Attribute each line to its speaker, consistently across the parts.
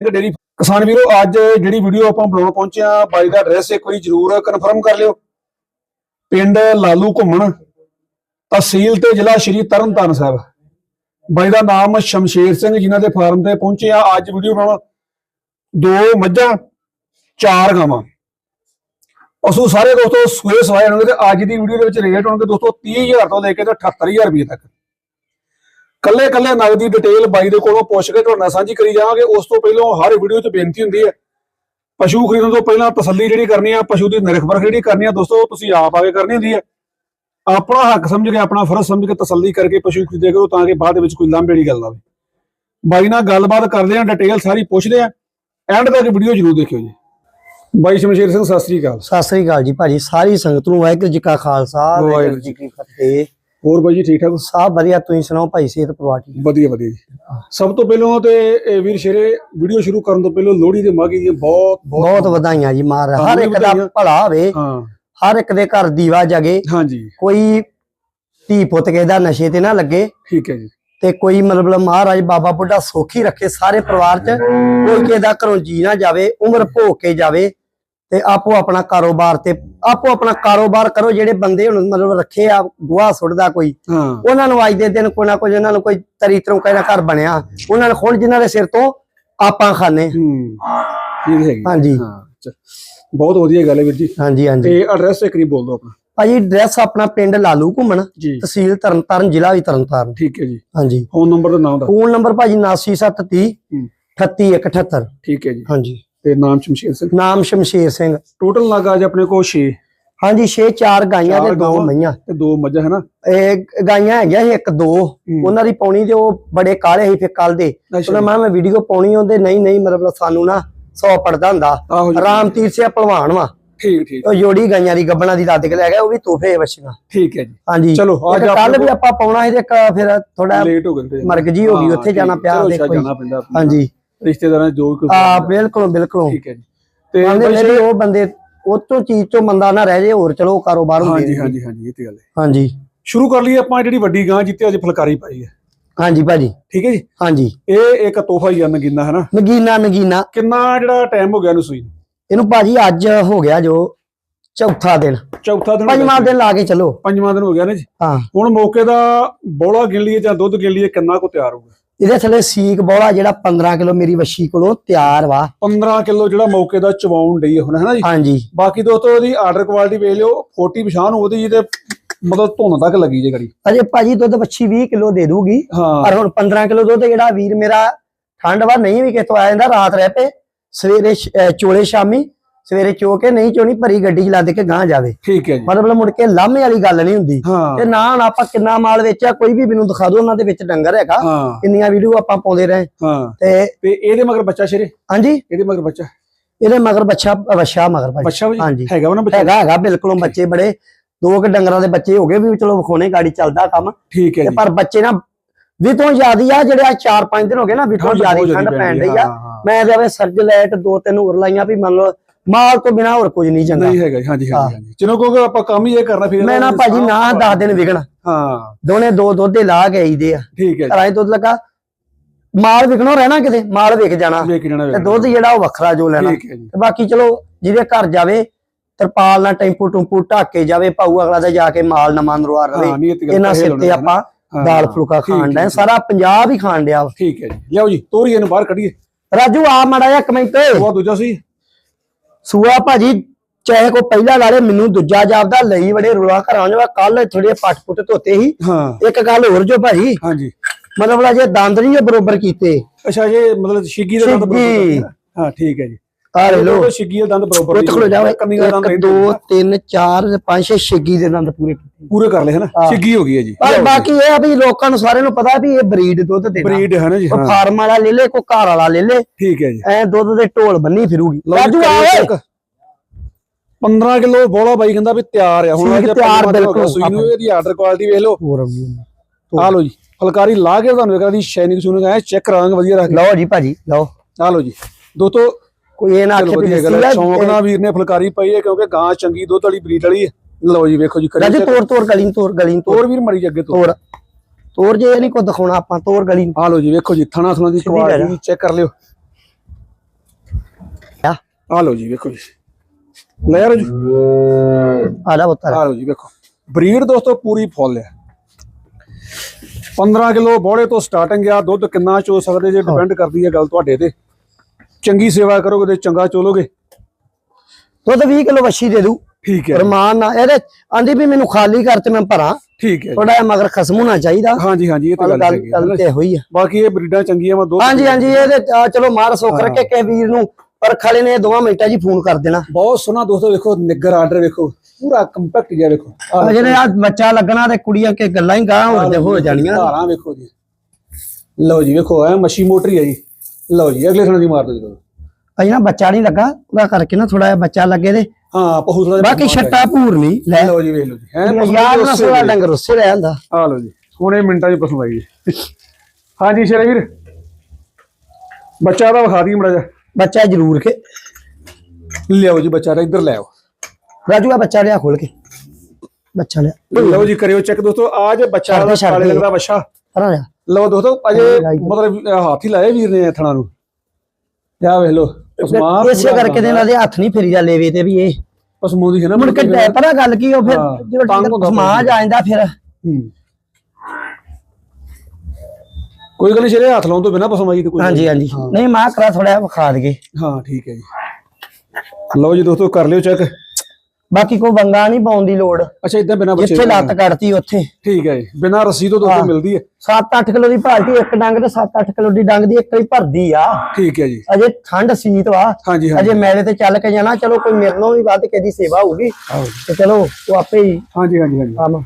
Speaker 1: Singh dairy ਕਿਸਾਨ ਵੀਰੋ, ਅੱਜ ਜਿਹੜੀ ਵੀਡੀਓ ਆਪਾਂ ਬਣਾਉਣ ਪਹੁੰਚੇ ਆ ਬਾਈ ਦਾ ਐਡਰੈਸ ਇੱਕ ਵਾਰੀ ਜਰੂਰ ਕਨਫਰਮ ਕਰ ਲਿਓ। ਪਿੰਡ ਲਾਲੂ ਘੁੰਮਣ, ਤਹਿਸੀਲ ਤੇ ਜ਼ਿਲ੍ਹਾ ਸ਼੍ਰੀ ਤਰਨਤਾਰਨ ਸਾਹਿਬ। ਬਾਈ ਦਾ ਨਾਮ ਸ਼ਮਸ਼ੇਰ ਸਿੰਘ, ਜਿਨ੍ਹਾਂ ਦੇ ਫਾਰਮ ਤੇ ਪਹੁੰਚੇ ਆ ਅੱਜ ਵੀਡੀਓ ਬਣਾਉਣ ਦੋ ਮੱਝਾਂ, ਚਾਰ ਗਾਵਾਂ। ਪਸ਼ੂ ਸਾਰੇ ਦੋਸਤੋ ਸੂਏ ਸਵਾਏ ਹੋਣਗੇ ਤੇ ਅੱਜ ਦੀ ਵੀਡੀਓ ਦੇ ਵਿੱਚ ਰੇਟ ਹੋਣਗੇ ਦੋਸਤੋ 30000 ਤੋਂ ਲੈ ਕੇ ਤੇ 78000 ਰੁਪਏ ਤੱਕ। ਕੱਲੇ ਕੱਲੇ ਨਗ ਦੀ ਡਿਟੇਲ ਬਾਈ ਦੇ ਕੋਲੋਂ ਪੁੱਛ ਕੇ ਤੁਹਾਡੇ ਨਾਲ ਸਾਂਝੀ ਕਰੀ ਜਾਵਾਂਗੇ। ਉਸ ਤੋਂ ਪਹਿਲਾਂ ਹਰ ਵੀਡੀਓ 'ਚ ਬੇਨਤੀ ਹੁੰਦੀ ਹੈ, ਪਸ਼ੂ ਖਰੀਦਣ ਤੋਂ ਪਹਿਲਾਂ ਤਸੱਲੀ ਜਿਹੜੀ ਕਰਨੀ ਆ, ਪਸ਼ੂ ਦੀ ਨਿਰਖ ਜਿਹੜੀ ਕਰਨੀ ਆ, ਦੋਸਤੋ, ਤੁਸੀਂ ਆਪ ਆਗੇ ਕਰਨੀ ਹੁੰਦੀ ਹੈ। ਆਪਣਾ ਹੱਕ ਸਮਝ ਕੇ, ਆਪਣਾ ਫਰਜ਼ ਸਮਝ ਕੇ ਤਸੱਲੀ ਕਰਕੇ ਪਸ਼ੂ ਖਰੀਦਿਆ ਕਰੋ ਤਾਂ ਕਿ ਬਾਅਦ ਵਿੱਚ ਕੋਈ ਲਾਂਭੇ ਵਾਲੀ ਗੱਲ ਨਾ ਹੋਵੇ ਬਾਈ ਨਾਲ ਗੱਲਬਾਤ ਕਰਦੇ ਆ ਡਿਟੇਲ ਸਾਰੀ ਪੁੱਛਦੇ ਆ ਐਂਡ ਤੱਕ ਵੀਡੀਓ ਜ਼ਰੂਰ ਦੇਖਿਓ ਜੀ। ਬਾਈ ਸ਼ਮਸ਼ੇਰ ਸਿੰਘ, ਸਤਿ ਸ੍ਰੀ ਅਕਾਲ।
Speaker 2: ਸਤਿ ਸ੍ਰੀ ਅਕਾਲ ਜੀ ਭਾਜੀ, ਸਾਰੀ ਸੰਗਤ ਨੂੰ ਵਾਹਿਗੁਰੂ ਜੀ ਕਾ ਖਾਲਸਾ,
Speaker 1: ਵਾਹਿਗੁਰੂ
Speaker 2: ਜੀ ਕੀ ਫਤਿਹ।
Speaker 1: ਹੋਰ ਬਾਈ ਜੀ ਠੀਕ ਠਾਕ
Speaker 2: ਸਭ ਵਧੀਆ ਤੁਸੀਂ ਸੁਣਾਓ ਭਾਈ ਸਿਹਤ ਪਰਿਵਾਰ ਠੀਕ
Speaker 1: ਵਧੀਆ ਵਧੀਆ ਜੀ। ਸਭ ਤੋਂ ਪਹਿਲਾਂ ਤੇ ਇਹ ਵੀਰ ਸ਼ੇਰੇ ਵੀਡੀਓ ਸ਼ੁਰੂ ਕਰਨ ਤੋਂ ਪਹਿਲਾਂ ਲੋਹੜੀ ਦੇ ਮਾਗੀ ਦੀਆਂ ਬਹੁਤ
Speaker 2: ਬਹੁਤ ਵਧਾਈਆਂ ਜੀ ਮਾਰ ਹਰ ਇੱਕ ਦਾ। ਭਲਾ ਹੋਵੇ
Speaker 1: ਹਾਂ।
Speaker 2: ਹਰ ਇੱਕ ਦੇ ਘਰ ਦੀਵਾ ਜਗੇ
Speaker 1: ਹਾਂਜੀ
Speaker 2: ਕੋਈ ਧੀ ਪੁੱਤ ਕਿਸੇ ਦਾ ਨਸ਼ੇ ਤੇ ਨਾ ਲੱਗੇ।
Speaker 1: ਠੀਕ ਹੈ ਜੀ।
Speaker 2: ਤੇ ਕੋਈ ਮਤਲਬ ਮਹਾਰਾਜ ਬਾਬਾ ਬੁੱਢਾ ਸੋਖੀ ਰੱਖੇ ਸਾਰੇ ਪਰਿਵਾਰ 'ਚ ਕੋਈ ਕਿਸੇ ਦਾ ਘਰੋਂ ਜੀ ਨਾ ਜਾਵੇ ਉਮਰ ਭੋਗ ਕੇ ਜਾਵੇ। ਤੇ ਆਪੋ ਆਪਣਾ ਕਾਰੋਬਾਰ ਤੇ ਆਪੋ ਆਪਣਾ ਕਾਰੋਬਾਰ ਕਰੋ ਜਿਹੜੇ ਬੰਦੇ ਹੁਣ ਮਤਲਬ ਰੱਖੇ ਆ ਗੁਆ ਸੁੱਟਦਾ ਕੋਈ ਉਹਨਾਂ ਨੂੰ ਅੱਜ ਦੇ ਦਿਨ ਕੋਈ ਨਾ ਕੋਈ ਉਹਨਾਂ ਨੂੰ ਕੋਈ ਤਰੀ ਤਰੋਂ ਨਾ ਘਰ ਬਣਿਆ ਉਹਨਾਂ ਨੇ ਹੁਣ ਜਿਨ੍ਹਾਂ ਦੇ ਸਿਰ ਤੋਂ ਆਪਾਂ ਖਾਣੇ
Speaker 1: ਠੀਕ
Speaker 2: ਹਾਂਜੀ।
Speaker 1: ਬਹੁਤ ਵਧੀਆ ਗੱਲ ਹੈ ਵੀਰ ਜੀ।
Speaker 2: ਹਾਂਜੀ ਹਾਂਜੀ।
Speaker 1: ਤੇ ਐਡਰੈਸ ਇੱਕ ਨਹੀਂ ਬੋਲ ਦੋ ਆਪਣਾ।
Speaker 2: ਭਾਜੀ ਡਰੈਸ ਆਪਣਾ ਪਿੰਡ ਲਾਲੂ ਘੁੰਮਣ ਤਹਿਸੀਲ ਤਰਨਤਾਰਨ ਜ਼ਿਲ੍ਹਾ ਵੀ ਤਰਨਤਾਰਨ
Speaker 1: ਠੀਕ ਹੈ ਜੀ।
Speaker 2: ਹਾਂਜੀ।
Speaker 1: ਫੋਨ ਨੰਬਰ ਦਾ ਨਾਮ ਦਾ
Speaker 2: ਫੋਨ ਨੰਬਰ ਭਾਜੀ 99730
Speaker 1: ਹੂੰ।
Speaker 2: 38178
Speaker 1: ਠੀਕ ਹੈ ਜੀ।
Speaker 2: ਹਾਂਜੀ।
Speaker 1: ਤੇ ਨਾਮ ਸ਼ਮਸ਼ੇਰ ਸਿੰਘ?
Speaker 2: ਨਾਮ ਸ਼ਮਸ਼ੇਰ ਸਿੰਘ।
Speaker 1: ਟੋਟਲ ਲੱਗਾ ਅੱਜ ਆਪਣੇ ਕੋਲ 6
Speaker 2: ਹਾਂਜੀ 6 4 ਗਾਈਆਂ ਤੇ ਦੋ
Speaker 1: ਗਾਵਾਂ।
Speaker 2: ਮਈਆਂ।
Speaker 1: ਤੇ ਦੋ ਮੱਝਾਂ ਹੈ ਨਾ
Speaker 2: ਇਹ ਗਾਈਆਂ ਹੈਗੀਆਂ ਸੀ ਇੱਕ ਦੋ। ਉਹਨਾਂ ਦੀ ਪਾਉਣੀ ਤੇ ਉਹ ਬੜੇ ਕਾਲੇ ਸੀ ਫਿਰ ਕੱਲ ਦੇ। ਉਹਨਾਂ ਮੈਂ ਮੈਂ ਵੀਡੀਓ ਪਾਉਣੀ ਹੁੰਦੇ ਨਹੀਂ ਨਹੀਂ ਮਤਲਬ ਸਾਨੂੰ ਨਾ ਸੌ ਪੜਦਾ ਹੁੰਦਾ।
Speaker 1: ਆਹੋ ਜੀ।
Speaker 2: ਰਾਮ ਤੀਰ ਸੇ ਭਲਵਾਨ ਵਾ।
Speaker 1: ਠੀਕ ਠੀਕ।
Speaker 2: ਉਹ ਜੋੜੀ ਗਾਈਆਂ ਦੀ ਗੱਬਣਾ ਦੀ ਲੱਦ ਕੇ ਲੈ ਗਿਆ ਉਹ ਵੀ ਤੋਹਫੇ ਵਛੀਆਂ
Speaker 1: ਠੀਕ ਹੈ ਜੀ।
Speaker 2: ਹਾਂਜੀ।
Speaker 1: ਚਲੋ ਅੱਜ
Speaker 2: ਕੱਲ ਵੀ ਆਪਾਂ ਪਾਉਣਾ ਸੀ ਤੇ ਇੱਕ ਫਿਰ ਥੋੜਾ
Speaker 1: ਲੇਟ ਹੋ ਗਏ ਤੇ
Speaker 2: ਮਰਗਜੀ ਹੋ ਗਈ ਉੱਥੇ ਜਾਣਾ। ਪਿਆ ਦੇਖੋ ਜੀ। ਹਾਂਜੀ।
Speaker 1: ਰਿਸ਼ਤੇਦਾਰਾਂ ਜੋ ਕੋਈ
Speaker 2: ਆ ਬਿਲਕੁਲ ਬਿਲਕੁਲ।
Speaker 1: ਠੀਕ ਹੈ ਜੀ। ਤੇ ਬਾਈ
Speaker 2: ਉਹ ਬੰਦੇ ਉਹ ਤੋਂ ਚੀਜ਼ ਤੋਂ ਮੰਦਾ ਨਾ ਰਹਿ ਜੇ ਹੋਰ ਚਲੋ ਕਾਰੋਬਾਰ ਹੁੰਦੇ
Speaker 1: ਹਾਂਜੀ। ਹਾਂਜੀ ਹਾਂਜੀ ਇਹ ਤੇ ਗੱਲ ਹੈ।
Speaker 2: ਹਾਂਜੀ।
Speaker 1: ਸ਼ੁਰੂ ਕਰ ਲਈਏ ਆਪਾਂ ਜਿਹੜੀ ਵੱਡੀ ਗਾਂ ਜਿੱਤੇ ਅੱਜ ਫੁਲਕਾਰੀ ਪਾਈ ਹੈ।
Speaker 2: ਹਾਂਜੀ ਭਾਜੀ।
Speaker 1: ਠੀਕ ਹੈ ਜੀ?
Speaker 2: ਹਾਂਜੀ।
Speaker 1: ਇਹ ਇੱਕ ਤੋਹਫਾ ਹੀ ਆ ਨਗੀਨਾ ਹੈ ਨਾ?
Speaker 2: ਨਗੀਨਾ ਨਗੀਨਾ।
Speaker 1: ਕਿੰਨਾ ਜਿਹੜਾ ਟਾਈਮ ਹੋ ਗਿਆ ਇਹਨੂੰ ਸੂਈ?
Speaker 2: ਇਹਨੂੰ ਭਾਜੀ ਅੱਜ ਹੋ ਗਿਆ ਜੋ ਚੌਥਾ ਦਿਨ।
Speaker 1: ਚੌਥਾ ਦਿਨ
Speaker 2: ਪੰਜਵਾਂ ਦਿਨ ਲਾ ਕੇ ਚਲੋ।
Speaker 1: ਪੰਜਵਾਂ ਦਿਨ ਹੋ ਗਿਆ ਨਾ ਜੀ।
Speaker 2: ਹਾਂ।
Speaker 1: ਹੁਣ ਮੌਕੇ ਦਾ ਬੋਲਾ ਗਿਣ ਲਈਏ ਜਾਂ ਦੁੱਧ ਗਿਣ ਲਈਏ ਕਿੰਨਾ ਕੁ ਤਿਆਰ ਹੋਊਗਾ?
Speaker 2: ਇਹਦੇ ਥੱਲੇ ਸੀਕ ਬੋਲਾ ਜਿਹੜਾ 15 ਕਿਲੋ ਮੇਰੀ ਵੱਛੀ ਕੋਲੋਂ ਤਿਆਰ ਵਾ।
Speaker 1: 15 ਕਿਲੋ ਜਿਹੜਾ ਮੌਕੇ ਦਾ ਚਵਾਉਣ ਡਈ ਹੁਣ ਹੈ ਨਾ ਜੀ?
Speaker 2: ਹਾਂਜੀ।
Speaker 1: ਬਾਕੀ ਦੋਸਤੋ ਉਹਦੀ ਆਰਡਰ ਕੁਆਲਿਟੀ ਵੇਖ ਲਿਓ 40 ਪਛਾਣ ਉਹਦੀ ਤੇ ਮਤਲਬ ਧੁੰਨ ਤੱਕ ਲੱਗੀ ਜੇ ਗੜੀ।
Speaker 2: ਅਜੇ ਭਾਜੀ ਦੁੱਧ ਵੱਛੀ 20 ਕਿਲੋ ਦੇ ਦੂਗੀ ਪਰ ਹੁਣ 15 ਕਿਲੋ ਦੁੱਧ ਜਿਹੜਾ ਵੀਰ ਮੇਰਾ ਠੰਡ ਵਾ ਨਹੀਂ ਵੀ ਕਿਤੋਂ ਆ ਜਾਂਦਾ ਰਾਤ ਰਹਿ ਪਏ ਸਵੇਰੇ ਚੋਲੇ ਸ਼ਾਮੀ ਸਵੇਰੇ ਚੋ ਕੇ ਨਹੀਂ ਚੋਣੀ ਭਰੀ ਗੱਡੀ 'ਚ ਲੱਦ ਕੇ ਗਾਂ ਜਾਵੇ।
Speaker 1: ਠੀਕ ਹੈ ਜੀ।
Speaker 2: ਮਤਲਬ ਮੁੜ ਕੇ ਲਾਮੇ ਵਾਲੀ ਗੱਲ ਨਹੀਂ ਹੁੰਦੀ। ਤੇ ਨਾ ਹੁਣ ਆਪਾਂ ਕਿੰਨਾ ਮਾਲ ਵੇਚਿਆ ਕੋਈ ਵੀ ਮੈਨੂੰ ਦਿਖਾ ਦਿਓ ਉਹਨਾਂ ਦੇ ਵਿੱਚ ਡੰਗਰ ਹੈਗਾ।
Speaker 1: ਹਾਂ।
Speaker 2: ਕਿੰਨੀਆਂ ਵੀਡੀਓ ਆਪਾਂ ਪਾਉਂਦੇ ਰਹੇ।
Speaker 1: ਹਾਂ।
Speaker 2: ਤੇ
Speaker 1: ਤੇ ਇਹਦੇ ਮਗਰ ਬੱਚਾ ਸ਼ੇਰੇ?
Speaker 2: ਹਾਂਜੀ।
Speaker 1: ਇਹਦੇ ਮਗਰ ਬੱਚਾ?
Speaker 2: ਇਹਦੇ ਮਗਰ ਬੱਚਾ ਬੱਚਾ ਮਗਰ ਭਾਜੀ
Speaker 1: ਬੱਚਾ ਵੀ?
Speaker 2: ਹਾਂਜੀ।
Speaker 1: ਹੈਗਾ ਵਾ ਨਾ ਬੱਚਾ?
Speaker 2: ਹੈਗਾ ਹੈਗਾ ਬਿਲਕੁਲ ਬੱਚੇ ਬੜੇ। ਦੋ ਕੁ ਡੰਗਰਾਂ ਦੇ ਬੱਚੇ ਹੋ ਗਏ ਵੀ ਚਲੋ ਵਿਖਾਉਣੇ ਗਾੜੀ ਚੱਲਦਾ ਕੰਮ।
Speaker 1: ਠੀਕ ਹੈ
Speaker 2: ਤੇ
Speaker 1: ਜੀ।
Speaker 2: ਪਰ ਬੱਚੇ ਨਾ ਵਿਥੋਂ ਜ਼ਿਆਦੀ ਆ ਜਿਹੜੇ ਆ 4-5 ਦਿਨ ਹੋ ਗਏ ਨਾ
Speaker 1: ਬਹੁਤ
Speaker 2: ਜ਼ਿਆਦੀ ਠੰਡ ਪੈਣ ਰਹੀ
Speaker 1: ਆ।
Speaker 2: ਮੈਂ ਜਾਵੇ ਸਰਜ ਲਾਈਟ ਦੋ ਤਿੰਨ ਹੋਰ ਲਾਈਆਂ ਵੀ ਮੰਨ ਲਓ ਮਾਲ ਤੋਂ ਬਿਨਾ ਹੋਰ ਕੁਝ ਨਹੀਂ ਚੰਗਾ
Speaker 1: ਨਹੀਂ ਹੈਗਾ ਜੀ, ਹਾਂਜੀ
Speaker 2: ਹਾਂ।
Speaker 1: ਹਾਂਜੀ। ਹਾਂਜੀ ਚਲੋ ਕਿਉਂਕਿ ਆਪਾਂ ਕੰਮ ਹੀ ਇਹ ਕਰਨਾ ਫਿਰ
Speaker 2: ਮੈਂ ਨਾ ਭਾਜੀ ਨਾ 10 ਦਿਨ ਵਿਗਣ
Speaker 1: ਹਾਂ।
Speaker 2: ਦੋਨੇ ਦੋ ਦੁੱਧ ਲਾ ਕੇ ਆਈਦੇ ਆ।
Speaker 1: ਠੀਕ ਹੈ ਜੀ।
Speaker 2: ਘਰਾਂ 'ਚ ਦੁੱਧ ਲੱਗਾ। ਮਾਲ ਵਿਕਣੋਂ ਰਹਿਣਾ ਕਿਤੇ? ਮਾਲ ਵਿਕ ਜਾਣਾ।
Speaker 1: ਵੇਖ ਜਾਣਾ
Speaker 2: ਤੇ ਦੁੱਧ ਜਿਹੜਾ ਉਹ ਵੱਖਰਾ ਜੋ ਲੈਣਾ।
Speaker 1: ਠੀਕ ਹੈ ਜੀ।
Speaker 2: ਤੇ ਬਾਕੀ ਚਲੋ ਜਿਹਦੇ ਘਰ ਜਾਵੇ ਤਰਪਾਲ ਨਾਲ ਟੈਂਪੂ ਟੁੰਪੂ ਢੱਕ ਕੇ ਜਾਵੇ ਭਾਊ ਅਗਲਾ ਤੇ ਜਾ ਕੇ ਮਾਲ ਨਵਾਂ ਨਰਵਾ ਰਵੇ।
Speaker 1: ਹਾਂ ਨਹੀਂ ਇਹ ਤੇ ਗੱਲ
Speaker 2: ਇਹਨਾਂ ਸਿਰ ਤੇ ਆਪਾਂ
Speaker 1: ਹਾਂ,
Speaker 2: ਦਾਲ ਫੁਲਕਾ
Speaker 1: ਠੀਕ,
Speaker 2: ਖਾਣ
Speaker 1: ਠੀਕ,
Speaker 2: ਸਾਰਾ ਪੰਜਾਬ ਹੀ ਖਾਣ ਡਿਆ ਵਾ।
Speaker 1: ਠੀਕ ਹੈ ਜੀ। ਲਿਆਓ ਜੀ ਤੋਰੀ ਇਹਨੂੰ ਬਾਹਰ ਕੱਢੀਏ।
Speaker 2: ਰਾਜੂ ਆ ਮੜਾ ਜਾ ਕਮੈਂਟ
Speaker 1: ਉਹ ਦੂਜਾ ਸੀ।
Speaker 2: ਸੂਆ ਭਾਜੀ ਚਾਹੇ ਕੋ ਪਹਿਲਾ ਲਾਲੇ ਮੈਨੂੰ ਦੂਜਾ ਜਾਪਦਾ ਲਈ ਬੜੇ ਰੁਲਾ ਘਰਾਂ ਜੋ ਕੱਲ ਥੋੜੇ ਪੱਟ ਪੁੱਟ ਧੋਤੇ ਸੀ।
Speaker 1: ਹਾਂ।
Speaker 2: ਇੱਕ ਗੱਲ ਹੋਰ ਜੋ ਭਾਜੀ
Speaker 1: ਹਾਂਜੀ।
Speaker 2: ਮਤਲਬ ਅਜੇ ਦੰਦ ਨਹੀਂ ਬਰੋਬਰ ਕੀਤੇ।
Speaker 1: ਅੱਛਾ ਇਹ ਮਤਲਬ ਛਿੱਗੀ ਦੇ ਦੰਦ ਬਰੋਬਰ? ਹਾਂ ਠੀਕ ਹੈ ਜੀ।
Speaker 2: ਆ ਲੈ ਲੋ
Speaker 1: ਛਿੱਗੀ ਦੇ ਦੰਦ ਬਰੋਬਰ
Speaker 2: ਉੱਤ ਖਲੋ ਜਾਵੇ
Speaker 1: ਕੰਨੀ ਦਾ ਦੰਦ
Speaker 2: 1 2 3 4 5 6 ਛਿੱਗੀ ਦੇ ਦੰਦ ਪੂਰੇ
Speaker 1: ਪੂਰੇ ਕਰ ਲਏ ਹੈ ਨਾ
Speaker 2: ਹਾਂ।
Speaker 1: ਛਿੱਗੀ ਹੋ ਗਈ ਹੈ ਜੀ।
Speaker 2: ਪਰ ਬਾਕੀ ਇਹ ਆ ਵੀ ਲੋਕਾਂ ਨੂੰ ਸਾਰਿਆਂ ਨੂੰ ਪਤਾ ਵੀ ਇਹ ਬਰੀਡ ਦੁੱਧ ਦੇਣਾ।
Speaker 1: ਬਰੀਡ ਹੈ ਨਾ ਜੀ ਹਾਂ।
Speaker 2: ਫਾਰਮ ਵਾਲਾ ਲੈ ਲੈ ਕੋ ਘਰ ਵਾਲਾ ਲੈ ਲੈ।
Speaker 1: ਠੀਕ ਹੈ ਜੀ।
Speaker 2: ਐ ਦੁੱਧ ਦੇ ਢੋਲ ਬੰਨੀ ਫਿਰੂਗੀ। ਰਾਜੂ ਆ
Speaker 1: ਕਰਿਓ
Speaker 2: ਓਏ।
Speaker 1: check। 15 ਕਿਲੋ ਬੋਲਾ ਬਾਈ ਕਹਿੰਦਾ ਵੀ ਤਿਆਰ ਆ। ਹੁਣ ਅੱਜ
Speaker 2: ਤਿਆਰ ਬਿਲਕੁਲ।
Speaker 1: ਸੂਈ ਨੂੰ ਇਹਦੀ ਆਰਡਰ ਕੁਆਲਿਟੀ ਵੇਖ ਲਓ। ਆ ਲਓ ਜੀ ਫੁਲਕਾਰੀ ਲਾ ਕੇ ਤੁਹਾਨੂੰ ਇੱਕ ਦੀ ਸ਼ਾਈਨਿੰਗ ਸੁਣਨ ਆਇਆ ਚੈੱਕ ਕਰਾਂਗੇ ਵਧੀਆ ਰੱਖ
Speaker 2: ਲਓ ਜੀ ਭਾਜੀ ਲਓ।
Speaker 1: ਆ ਲਓ ਜੀ। ਦੋਸਤੋ
Speaker 2: ਕੋਈ ਇਹ ਨਾ ਆਖੇ ਵੀ
Speaker 1: ਵਧੀਆ ਗੱਲ
Speaker 2: ਲੱਸੀ
Speaker 1: ਹੈ
Speaker 2: ਆ,
Speaker 1: ਸ਼ੌਂਕ ਨਾਲ ਵੀਰ ਨੇ ਫੁਲਕਾਰੀ ਪਾਈ ਹੈ ਕਿਉਂਕਿ ਗਾਂ ਚੰਗੀ ਦੁੱਧ ਵਾਲੀ ਬਰੀਡ ਵਾਲੀ ਹੈ। ਲਓ ਜੀ ਵੇਖੋ ਜੀ ਕਰੀ
Speaker 2: ਰਾਜੂ। ਤੋੜ ਤੋੜ ਗਲੀ ਨੂੰ ਤੋੜ ਗਲੀ ਨੂੰ ਤੋੜ
Speaker 1: ਵੀਰ ਮੜੀ ਅੱਗੇ ਤੋਂ
Speaker 2: ਤੋੜ ਤੋੜ ਜੇ ਇਹ ਨਹੀਂ ਕੋ ਦਿਖਾਉਣਾ ਆਪਾਂ ਤੋੜ ਗਲੀ ਨੂੰ।
Speaker 1: ਆ ਲਓ ਜੀ ਵੇਖੋ ਜੀ ਥਣਾ ਥਣਾ ਦੀ
Speaker 2: ਲੈ ਜਾ।
Speaker 1: ਕੁਆਲਿਟੀ ਚੈੱਕ ਕਰ ਲਿਓ। ਆ। ਲਓ ਜੀ ਵੇਖੋ ਜੀ। ਲੈ ਰੋ ਜੀ
Speaker 2: ਆ ਜਾ ਪੁੱਤਰ।
Speaker 1: ਆ ਲਓ ਜੀ ਵੇਖੋ। ਬਰੀਡ ਦੋਸਤੋ ਪੂਰੀ ਫੁੱਲ ਹੈ। 15 ਕਿਲੋ ਬੋੜੇ ਤੋਂ ਸਟਾਰਟਿੰਗ ਆ ਦੁੱਧ ਕਿੰਨਾ ਚੋ ਸਕਦੇ ਜੇ ਡਿਪੈਂਡ ਕਰਦੀ ਹੈ ਗੱਲ ਤੁਹਾਡੇ ਤੇ। ਚੰਗੀ ਸੇਵਾ ਕਰੋਗੇ ਤੇ ਚੰਗਾ ਚੋਲੋਗੇ।
Speaker 2: ਦੁੱਧ 20 ਕਿਲੋ ਵੱਛੀ ਦੇ ਦੂ
Speaker 1: ਠੀਕ ਹੈ।
Speaker 2: ਰਮਾਨ ਨਾ ਇਹਦੇ ਆਂਦੀ ਵੀ ਮੈਨੂੰ ਖਾਲੀ ਕਰ ਤੇ ਮੈਂ ਭਰਾਂ।
Speaker 1: ਠੀਕ ਹੈ ਜੀ।
Speaker 2: ਥੋੜਾ ਮਗਰ ਖਸਮ ਹੋਣਾ ਚਾਹੀਦਾ।
Speaker 1: ਹਾਂਜੀ ਹਾਂਜੀ ਇਹ ਤਾਂ
Speaker 2: ਗੱਲ
Speaker 1: ਹੈਗੀ ਹੈ
Speaker 2: ਤੇ ਹੋਈ ਆ।
Speaker 1: ਬਾਕੀ ਇਹ ਬਰੀਡਾਂ ਚੰਗੀਆਂ ਵਾ ਦੁੱਧ
Speaker 2: ਹਾਂਜੀ ਹਾਂਜੀ ਇਹਦੇ ਚਲੋ ਮਾਰ ਸੁੱਖ ਰੱਖੇ ਕਿ ਵੀਰ ਨੂੰ ਪਰਖ ਵਾਲੇ ਨੇ ਦੋਵਾਂ ਮਿੰਟਾਂ ਹੀ ਫੋਨ ਕਰ ਦੇਣਾ।
Speaker 1: ਬਹੁਤ ਸੋਹਣਾ ਦੋਸਤੋ ਵੇਖੋ ਨਿੱਗਰ ਆਰਡਰ ਵੇਖੋ ਪੂਰਾ ਕੰਪੈਕਟ ਜਿਹਾ ਵੇਖੋ।
Speaker 2: ਜਿਹੜੇ ਆ ਬੱਚਾ ਲੱਗਣਾ ਤੇ ਕੁੜੀਆਂ ਕੇ ਗੱਲਾਂ ਹੀ ਗਾਂ ਹੋ ਜਾਣੀਆਂ।
Speaker 1: ਧਾਰਾਂ ਵੇਖੋ ਜੀ। ਲਓ ਜੀ ਵੇਖੋ ਐ ਮੱਛੀ ਮੋਟਰੀ ਹੈ ਜੀ। ਲਓ ਜੀ ਅਗਲੇ ਥਣ ਦੀ ਮਾਰ ਦਿਓ ਜੀ।
Speaker 2: ਅਜੇ ਨਾ ਬੱਚਾ ਨਹੀਂ ਲੱਗਾ ਉਹਦਾ ਕਰਕੇ ਨਾ ਥੋੜਾ ਜਿਹਾ ਬੱਚਾ ਲੱਗੇ ਤੇ।
Speaker 1: ਹਾਂ ਪਹੂ ਥੋੜਾ
Speaker 2: ਬਾਕੀ ਛੱਟਾ ਭੂਰ ਨਹੀਂ ਲੈ।
Speaker 1: ਲਓ ਜੀ ਵੇਖ ਲਓ ਜੀ। ਹੈ
Speaker 2: ਯਾਰ ਨਾ ਸੋਲਾ ਡੰਗਰ ਉਸੇ ਰਹਿ ਜਾਂਦਾ।
Speaker 1: ਆ ਲਓ ਜੀ ਹੁਣੇ ਮਿੰਟਾਂ 'ਚ ਪਸੰਦ ਆਈ ਜੀ। ਹਾਂਜੀ ਸ਼ੇਰੇ ਵੀਰ। ਬੱਚਾ ਦਾ ਵਿਖਾ ਦੀ ਮੜਾ ਜਾ
Speaker 2: ਬੱਚਾ ਜ਼ਰੂਰ ਕੇ
Speaker 1: ਲਿਆਓ ਜੀ ਬੱਚਾ ਦਾ ਇੱਧਰ ਲੈ ਆਓ।
Speaker 2: ਰਾਜੂ ਆ ਬੱਚਾ ਲਿਆ ਖੋਲ ਕੇ। ਬੱਚਾ ਲਿਆ।
Speaker 1: ਲਓ ਜੀ ਕਰਿਓ ਚੈੱਕ ਦੋਸਤੋ ਆਜ ਬੱਚਾ
Speaker 2: ਛੱਡ ਦੇ,
Speaker 1: ਦਾ ਕਾਲੇ
Speaker 2: ਦੇ।
Speaker 1: ਰੰਗ ਦਾ ਬੱਚਾ।
Speaker 2: ਪਰਾਂ ਲਿਆ।
Speaker 1: ਲਓ ਦੋਸਤੋ ਅਜੇ. ਮਤਲਬ ਹੱਥ ਹੀ ਲਾਏ ਵੀਰ ਨੇ ਥਣਾ ਨੂੰ। ਆ ਵੇਖ ਲਓ ਉਸਮਾਨ
Speaker 2: ਇਸੇ ਕਰਕੇ ਤੇ ਇਹਨਾਂ ਦੇ ਹੱਥ ਨਹੀਂ ਫੇਰੀ ਜਾ ਲੈਵੇ ਤੇ ਵੀ ਇਹ।
Speaker 1: ਪਸਮੂ ਦੀ ਹੈ ਨਾ
Speaker 2: ਮੁੜ ਕੇ ਪਰਾਂ ਗੱਲ ਕੀ ਉਹ ਫਿਰ ਜਦੋਂ ਸਮਾਜ ਆ ਜਾਂਦਾ ਫਿਰ।
Speaker 1: ਕੋਈ ਗੱਲ ਨਹੀਂ ਸ਼ੇਰੇ ਹੱਥ ਲਾਉਣ ਤੋਂ ਬਿਨਾ ਪਸਮ ਆਈ ਤੇ ਕੋਈ
Speaker 2: ਹਾਂਜੀ ਹਾਂਜੀ। ਨਹੀਂ ਮਾਂ ਕਰਾ ਥੋੜਾ ਵਿਖਾ ਦਗੇ
Speaker 1: ਹਾਂ ਠੀਕ ਹੈ ਜੀ। ਲਓ ਜੀ ਦੋਸਤੋ ਕਰ ਲਿਓ ਚੈੱਕ
Speaker 2: ਬਾਕੀ ਕੋਈ ਵੰਗਾ ਨਹੀਂ ਪਾਉਣ ਦੀ ਲੋੜ।
Speaker 1: ਅੱਛਾ ਇਦਾਂ ਬਿਨਾ ਬੱਚੇ
Speaker 2: ਜਿੱਥੇ ਲੱਤ ਕੱਢਤੀ ਉੱਥੇ।
Speaker 1: ਠੀਕ ਹੈ ਜੀ ਬਿਨਾ ਰੱਸੀ ਤੋਂ ਦੋਸਤੋ ਮਿਲਦੀ ਹੈ।
Speaker 2: 7-8 ਕਿਲੋ ਦੀ ਭਾਲਤੀ ਇੱਕ ਡੰਗ ਤੇ 7-8 ਕਿਲੋ ਦੀ ਡੰਗ ਦੀ ਇੱਕ ਹੀ ਭਰਦੀ ਆ।
Speaker 1: ਠੀਕ ਹੈ ਜੀ।
Speaker 2: ਅਜੇ ਠੰਡ ਸੀਤ ਵਾ।
Speaker 1: ਹਾਂਜੀ ਹਾਂਜੀ।
Speaker 2: ਅਜੇ ਮੇਲੇ ਤੇ ਚੱਲ ਕੇ ਜਾਣਾ। ਚਲੋ ਕੋਈ ਨਾਲੋਂ ਵੀ ਵੱਧ ਕੇ ਦੀ ਸੇਵਾ ਹੋਊਗੀ। ਤੇ ਚਲੋ ਉਹ ਆਪੇ ਹੀ
Speaker 1: ਹਾਂਜੀ ਹਾਂਜੀ ਹਾਂਜੀ।
Speaker 2: ਕੰਮ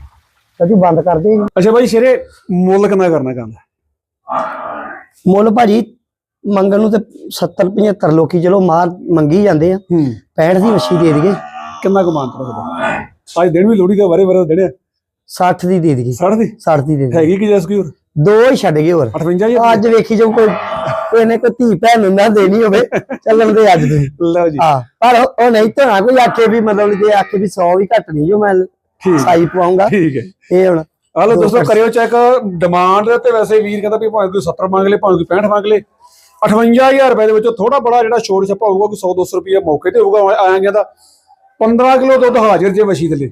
Speaker 2: ਕਦੀ ਬੰਦ ਕਰਦੇ।
Speaker 1: ਅੱਛਾ ਭਾਈ ਸ਼ੇਰੇ ਮੁੱਲ ਕਿੰਨਾ ਕਰਨਾ ਕਹਿੰਦਾ
Speaker 2: ਮੁੱਲ ਭਾਜੀ ਮੰਗਣ ਨੂੰ ਤੇ 70 75 ਲੋਕੀ ਚਲੋ ਮਾਰ ਮੰਗੀ ਜਾਂਦੇ ਆ।
Speaker 1: ਹੂੰ।
Speaker 2: 65 ਦੀ ਮੱਛੀ ਦੇ ਦਈਏ।
Speaker 1: ਕਿੰਨਾ ਕੁ ਮਾਨ ਰੱਖਦਾ? ਅੱਜ ਦਿਨ ਵੀ ਲੋੜੀ ਦਾ ਵਾਰੇ ਵਾਰੇ ਦੇਣੇ
Speaker 2: 60 ਦੀ ਦੇ ਦਈਏ
Speaker 1: 60 ਦੀ?
Speaker 2: 60 ਦੀ ਦੇ
Speaker 1: ਹੈਗੀ ਕਿ ਜਸ ਕੀ ਹੋਰ?
Speaker 2: ਦੋ ਹੀ ਛੱਡ ਗਏ ਹੋਰ।
Speaker 1: 58 ਜੀ
Speaker 2: ਅੱਜ ਵੇਖੀ ਜੋ ਕੋਈ ਕੋਈ ਨੇ ਕੋਈ ਧੀ ਭੈਣ ਨੂੰ ਨਾ ਦੇਣੀ ਹੋਵੇ ਚੱਲਣ ਦੇ ਅੱਜ ਤੁਸੀਂ।
Speaker 1: ਲਓ ਜੀ।
Speaker 2: ਹਾਂ ਪਰ ਉਹ ਨਹੀਂ ਤਾਂ ਕੋਈ ਆਖੇ ਵੀ ਮਤਲਬ ਜੇ ਆਖੇ ਵੀ 100 ਵੀ ਘੱਟ ਨਹੀਂ ਜੋ ਮੈਂ ਸਾਈ ਪਵਾਉਂਗਾ।
Speaker 1: ਠੀਕ ਹੈ।
Speaker 2: ਇਹ ਹੁਣ
Speaker 1: ਲਓ ਦੋਸਤੋ ਕਰਿਓ ਚੈੱਕ ਡਿਮਾਂਡ ਤੇ ਵੈਸੇ ਵੀਰ ਕਹਿੰਦਾ ਵੀ ਭਾਵੇਂ ਕੋਈ 70 ਮੰਗ ਲੇ ਭਾਵੇਂ ਕੋਈ 65 ਮੰਗ ਲੇ। 58000 ਰੁਪਏ ਦੇ ਵਿੱਚੋਂ ਥੋੜਾ ਬੜਾ ਜਿਹੜਾ ਛੋੜ ਛੱਪਾ ਹੋਊਗਾ ਕੋਈ 100 200 ਰੁਪਏ ਮੌਕੇ ਤੇ ਹੋਊਗਾ ਆਇਆ ਗਿਆ ਦਾ 15 ਕਿਲੋ ਦੁੱਧ ਹਾਜ਼ਰ ਜੇ ਵਸ਼ੀ ਥਲੇ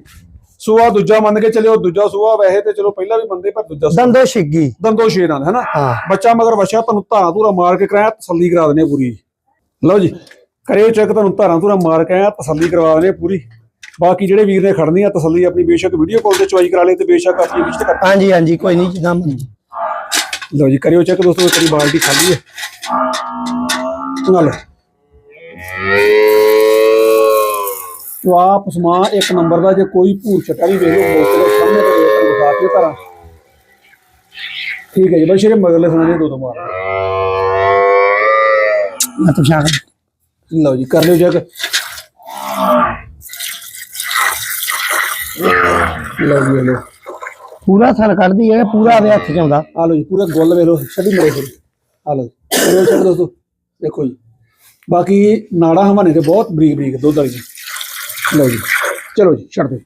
Speaker 1: ਸੂਆ ਦੂਜਾ ਮੰਨ ਕੇ ਚੱਲਿਓ ਦੂਜਾ ਸੂਆ ਵੈਸੇ ਤੇ ਚਲੋ ਪਹਿਲਾਂ ਵੀ ਮੰਨਦੇ ਪਰ ਦੂਜਾ ਸੂਆ।
Speaker 2: ਦੰਦੋ ਛਿੱਗੀ।
Speaker 1: ਦੰਦੋ ਸ਼ੇਰ ਨਾਲ ਹੈਨਾ?
Speaker 2: ਹਾਂ।
Speaker 1: ਬੱਚਾ ਮਗਰ ਵਸ਼ਾ ਤੁਹਾਨੂੰ ਧਾਰਾਂ ਧੂਰਾ ਮਾਰ ਕੇ ਕਰਾਇਆ ਤਸੱਲੀ ਕਰਾ ਦਿੰਦੇ ਆ ਪੂਰੀ। ਲਓ ਜੀ ਕਰਿਓ ਚੈੱਕ ਤੁਹਾਨੂੰ ਧਾਰਾਂ ਧੂਰਾ ਮਾਰ ਕੇ ਆਇਆ ਤਸੱਲੀ ਕਰਵਾ ਦਿੰਦੇ ਆ ਪੂਰੀ। ਬਾਕੀ ਜਿਹੜੇ ਵੀਰ ਨੇ ਖੜਨੀ ਆ ਤਸੱਲੀ ਆਪਣੀ ਬੇਸ਼ੱਕ ਵੀਡੀਓ ਕਾਲ ਤੇ ਚੁਆਈ ਕਰਾ ਲੇ ਤੇ ਬੇਸ਼ੱਕ ਆਪਣੀ ਵਿਜ਼ਿਟ ਕਰ
Speaker 2: ਹਾਂਜੀ ਹਾਂਜੀ ਕੋਈ ਨਹੀਂ ਜਿੱਦਾਂ ਮਰਜ਼ੀ।
Speaker 1: ਲਓ ਜੀ ਕਰਿਓ ਚੈੱਕ ਦੋਸਤੋ ਤੇਰੀ ਬਾਲਟੀ ਖਾਲੀ ਹੈ। ਨਾਲ। ਸਵਾਪ ਸਮਾ ਇੱਕ ਨੰਬਰ ਦਾ ਜੇ ਕੋਈ ਭੂਰ ਛਟਾ ਵੀ ਵੇਖ ਲਓ ਸਾਹਮਣੇ ਤੇ ਦਿਖਾ ਕੇ ਧਾਰਾਂ ਠੀਕ ਹੈ ਜੀ ਬਈ ਸ਼ੇਰੇ ਮਗਰਲੇ ਸੁਣਾਣੇ ਦੋ ਦੋ ਮਾਰ।
Speaker 2: ਮੈਂ ਤਾਂ ਸ਼ਾਕ
Speaker 1: ਲਓ ਜੀ ਕਰ ਲਿਓ ਚੈੱਕ। ਲਓ ਜੀ ਲਓ।
Speaker 2: ਪੂਰਾ ਥਲ ਕੱਢਦੀ ਹੈ ਪੂਰਾ ਵੇ ਹੱਥ ਚ ਆਉਂਦਾ।
Speaker 1: ਆ ਲਓ ਜੀ ਪੂਰਾ ਗੁੱਲ ਵੇਖ ਲਓ ਛੱਡੀ ਮਰੇ ਫਿਰ ਆ ਲਓ ਜੀ ਦੋਸਤੋ। ਦੇਖੋ ਜੀ ਬਾਕੀ ਨਾੜਾ ਹਮਾਨੇ ਤੇ ਬਹੁਤ ਬਰੀਕ ਬਰੀਕ ਦੁੱਧ ਵਾਲੀ ਲਓ ਜੀ। ਚਲੋ ਜੀ ਛੱਡ ਦਿਓ।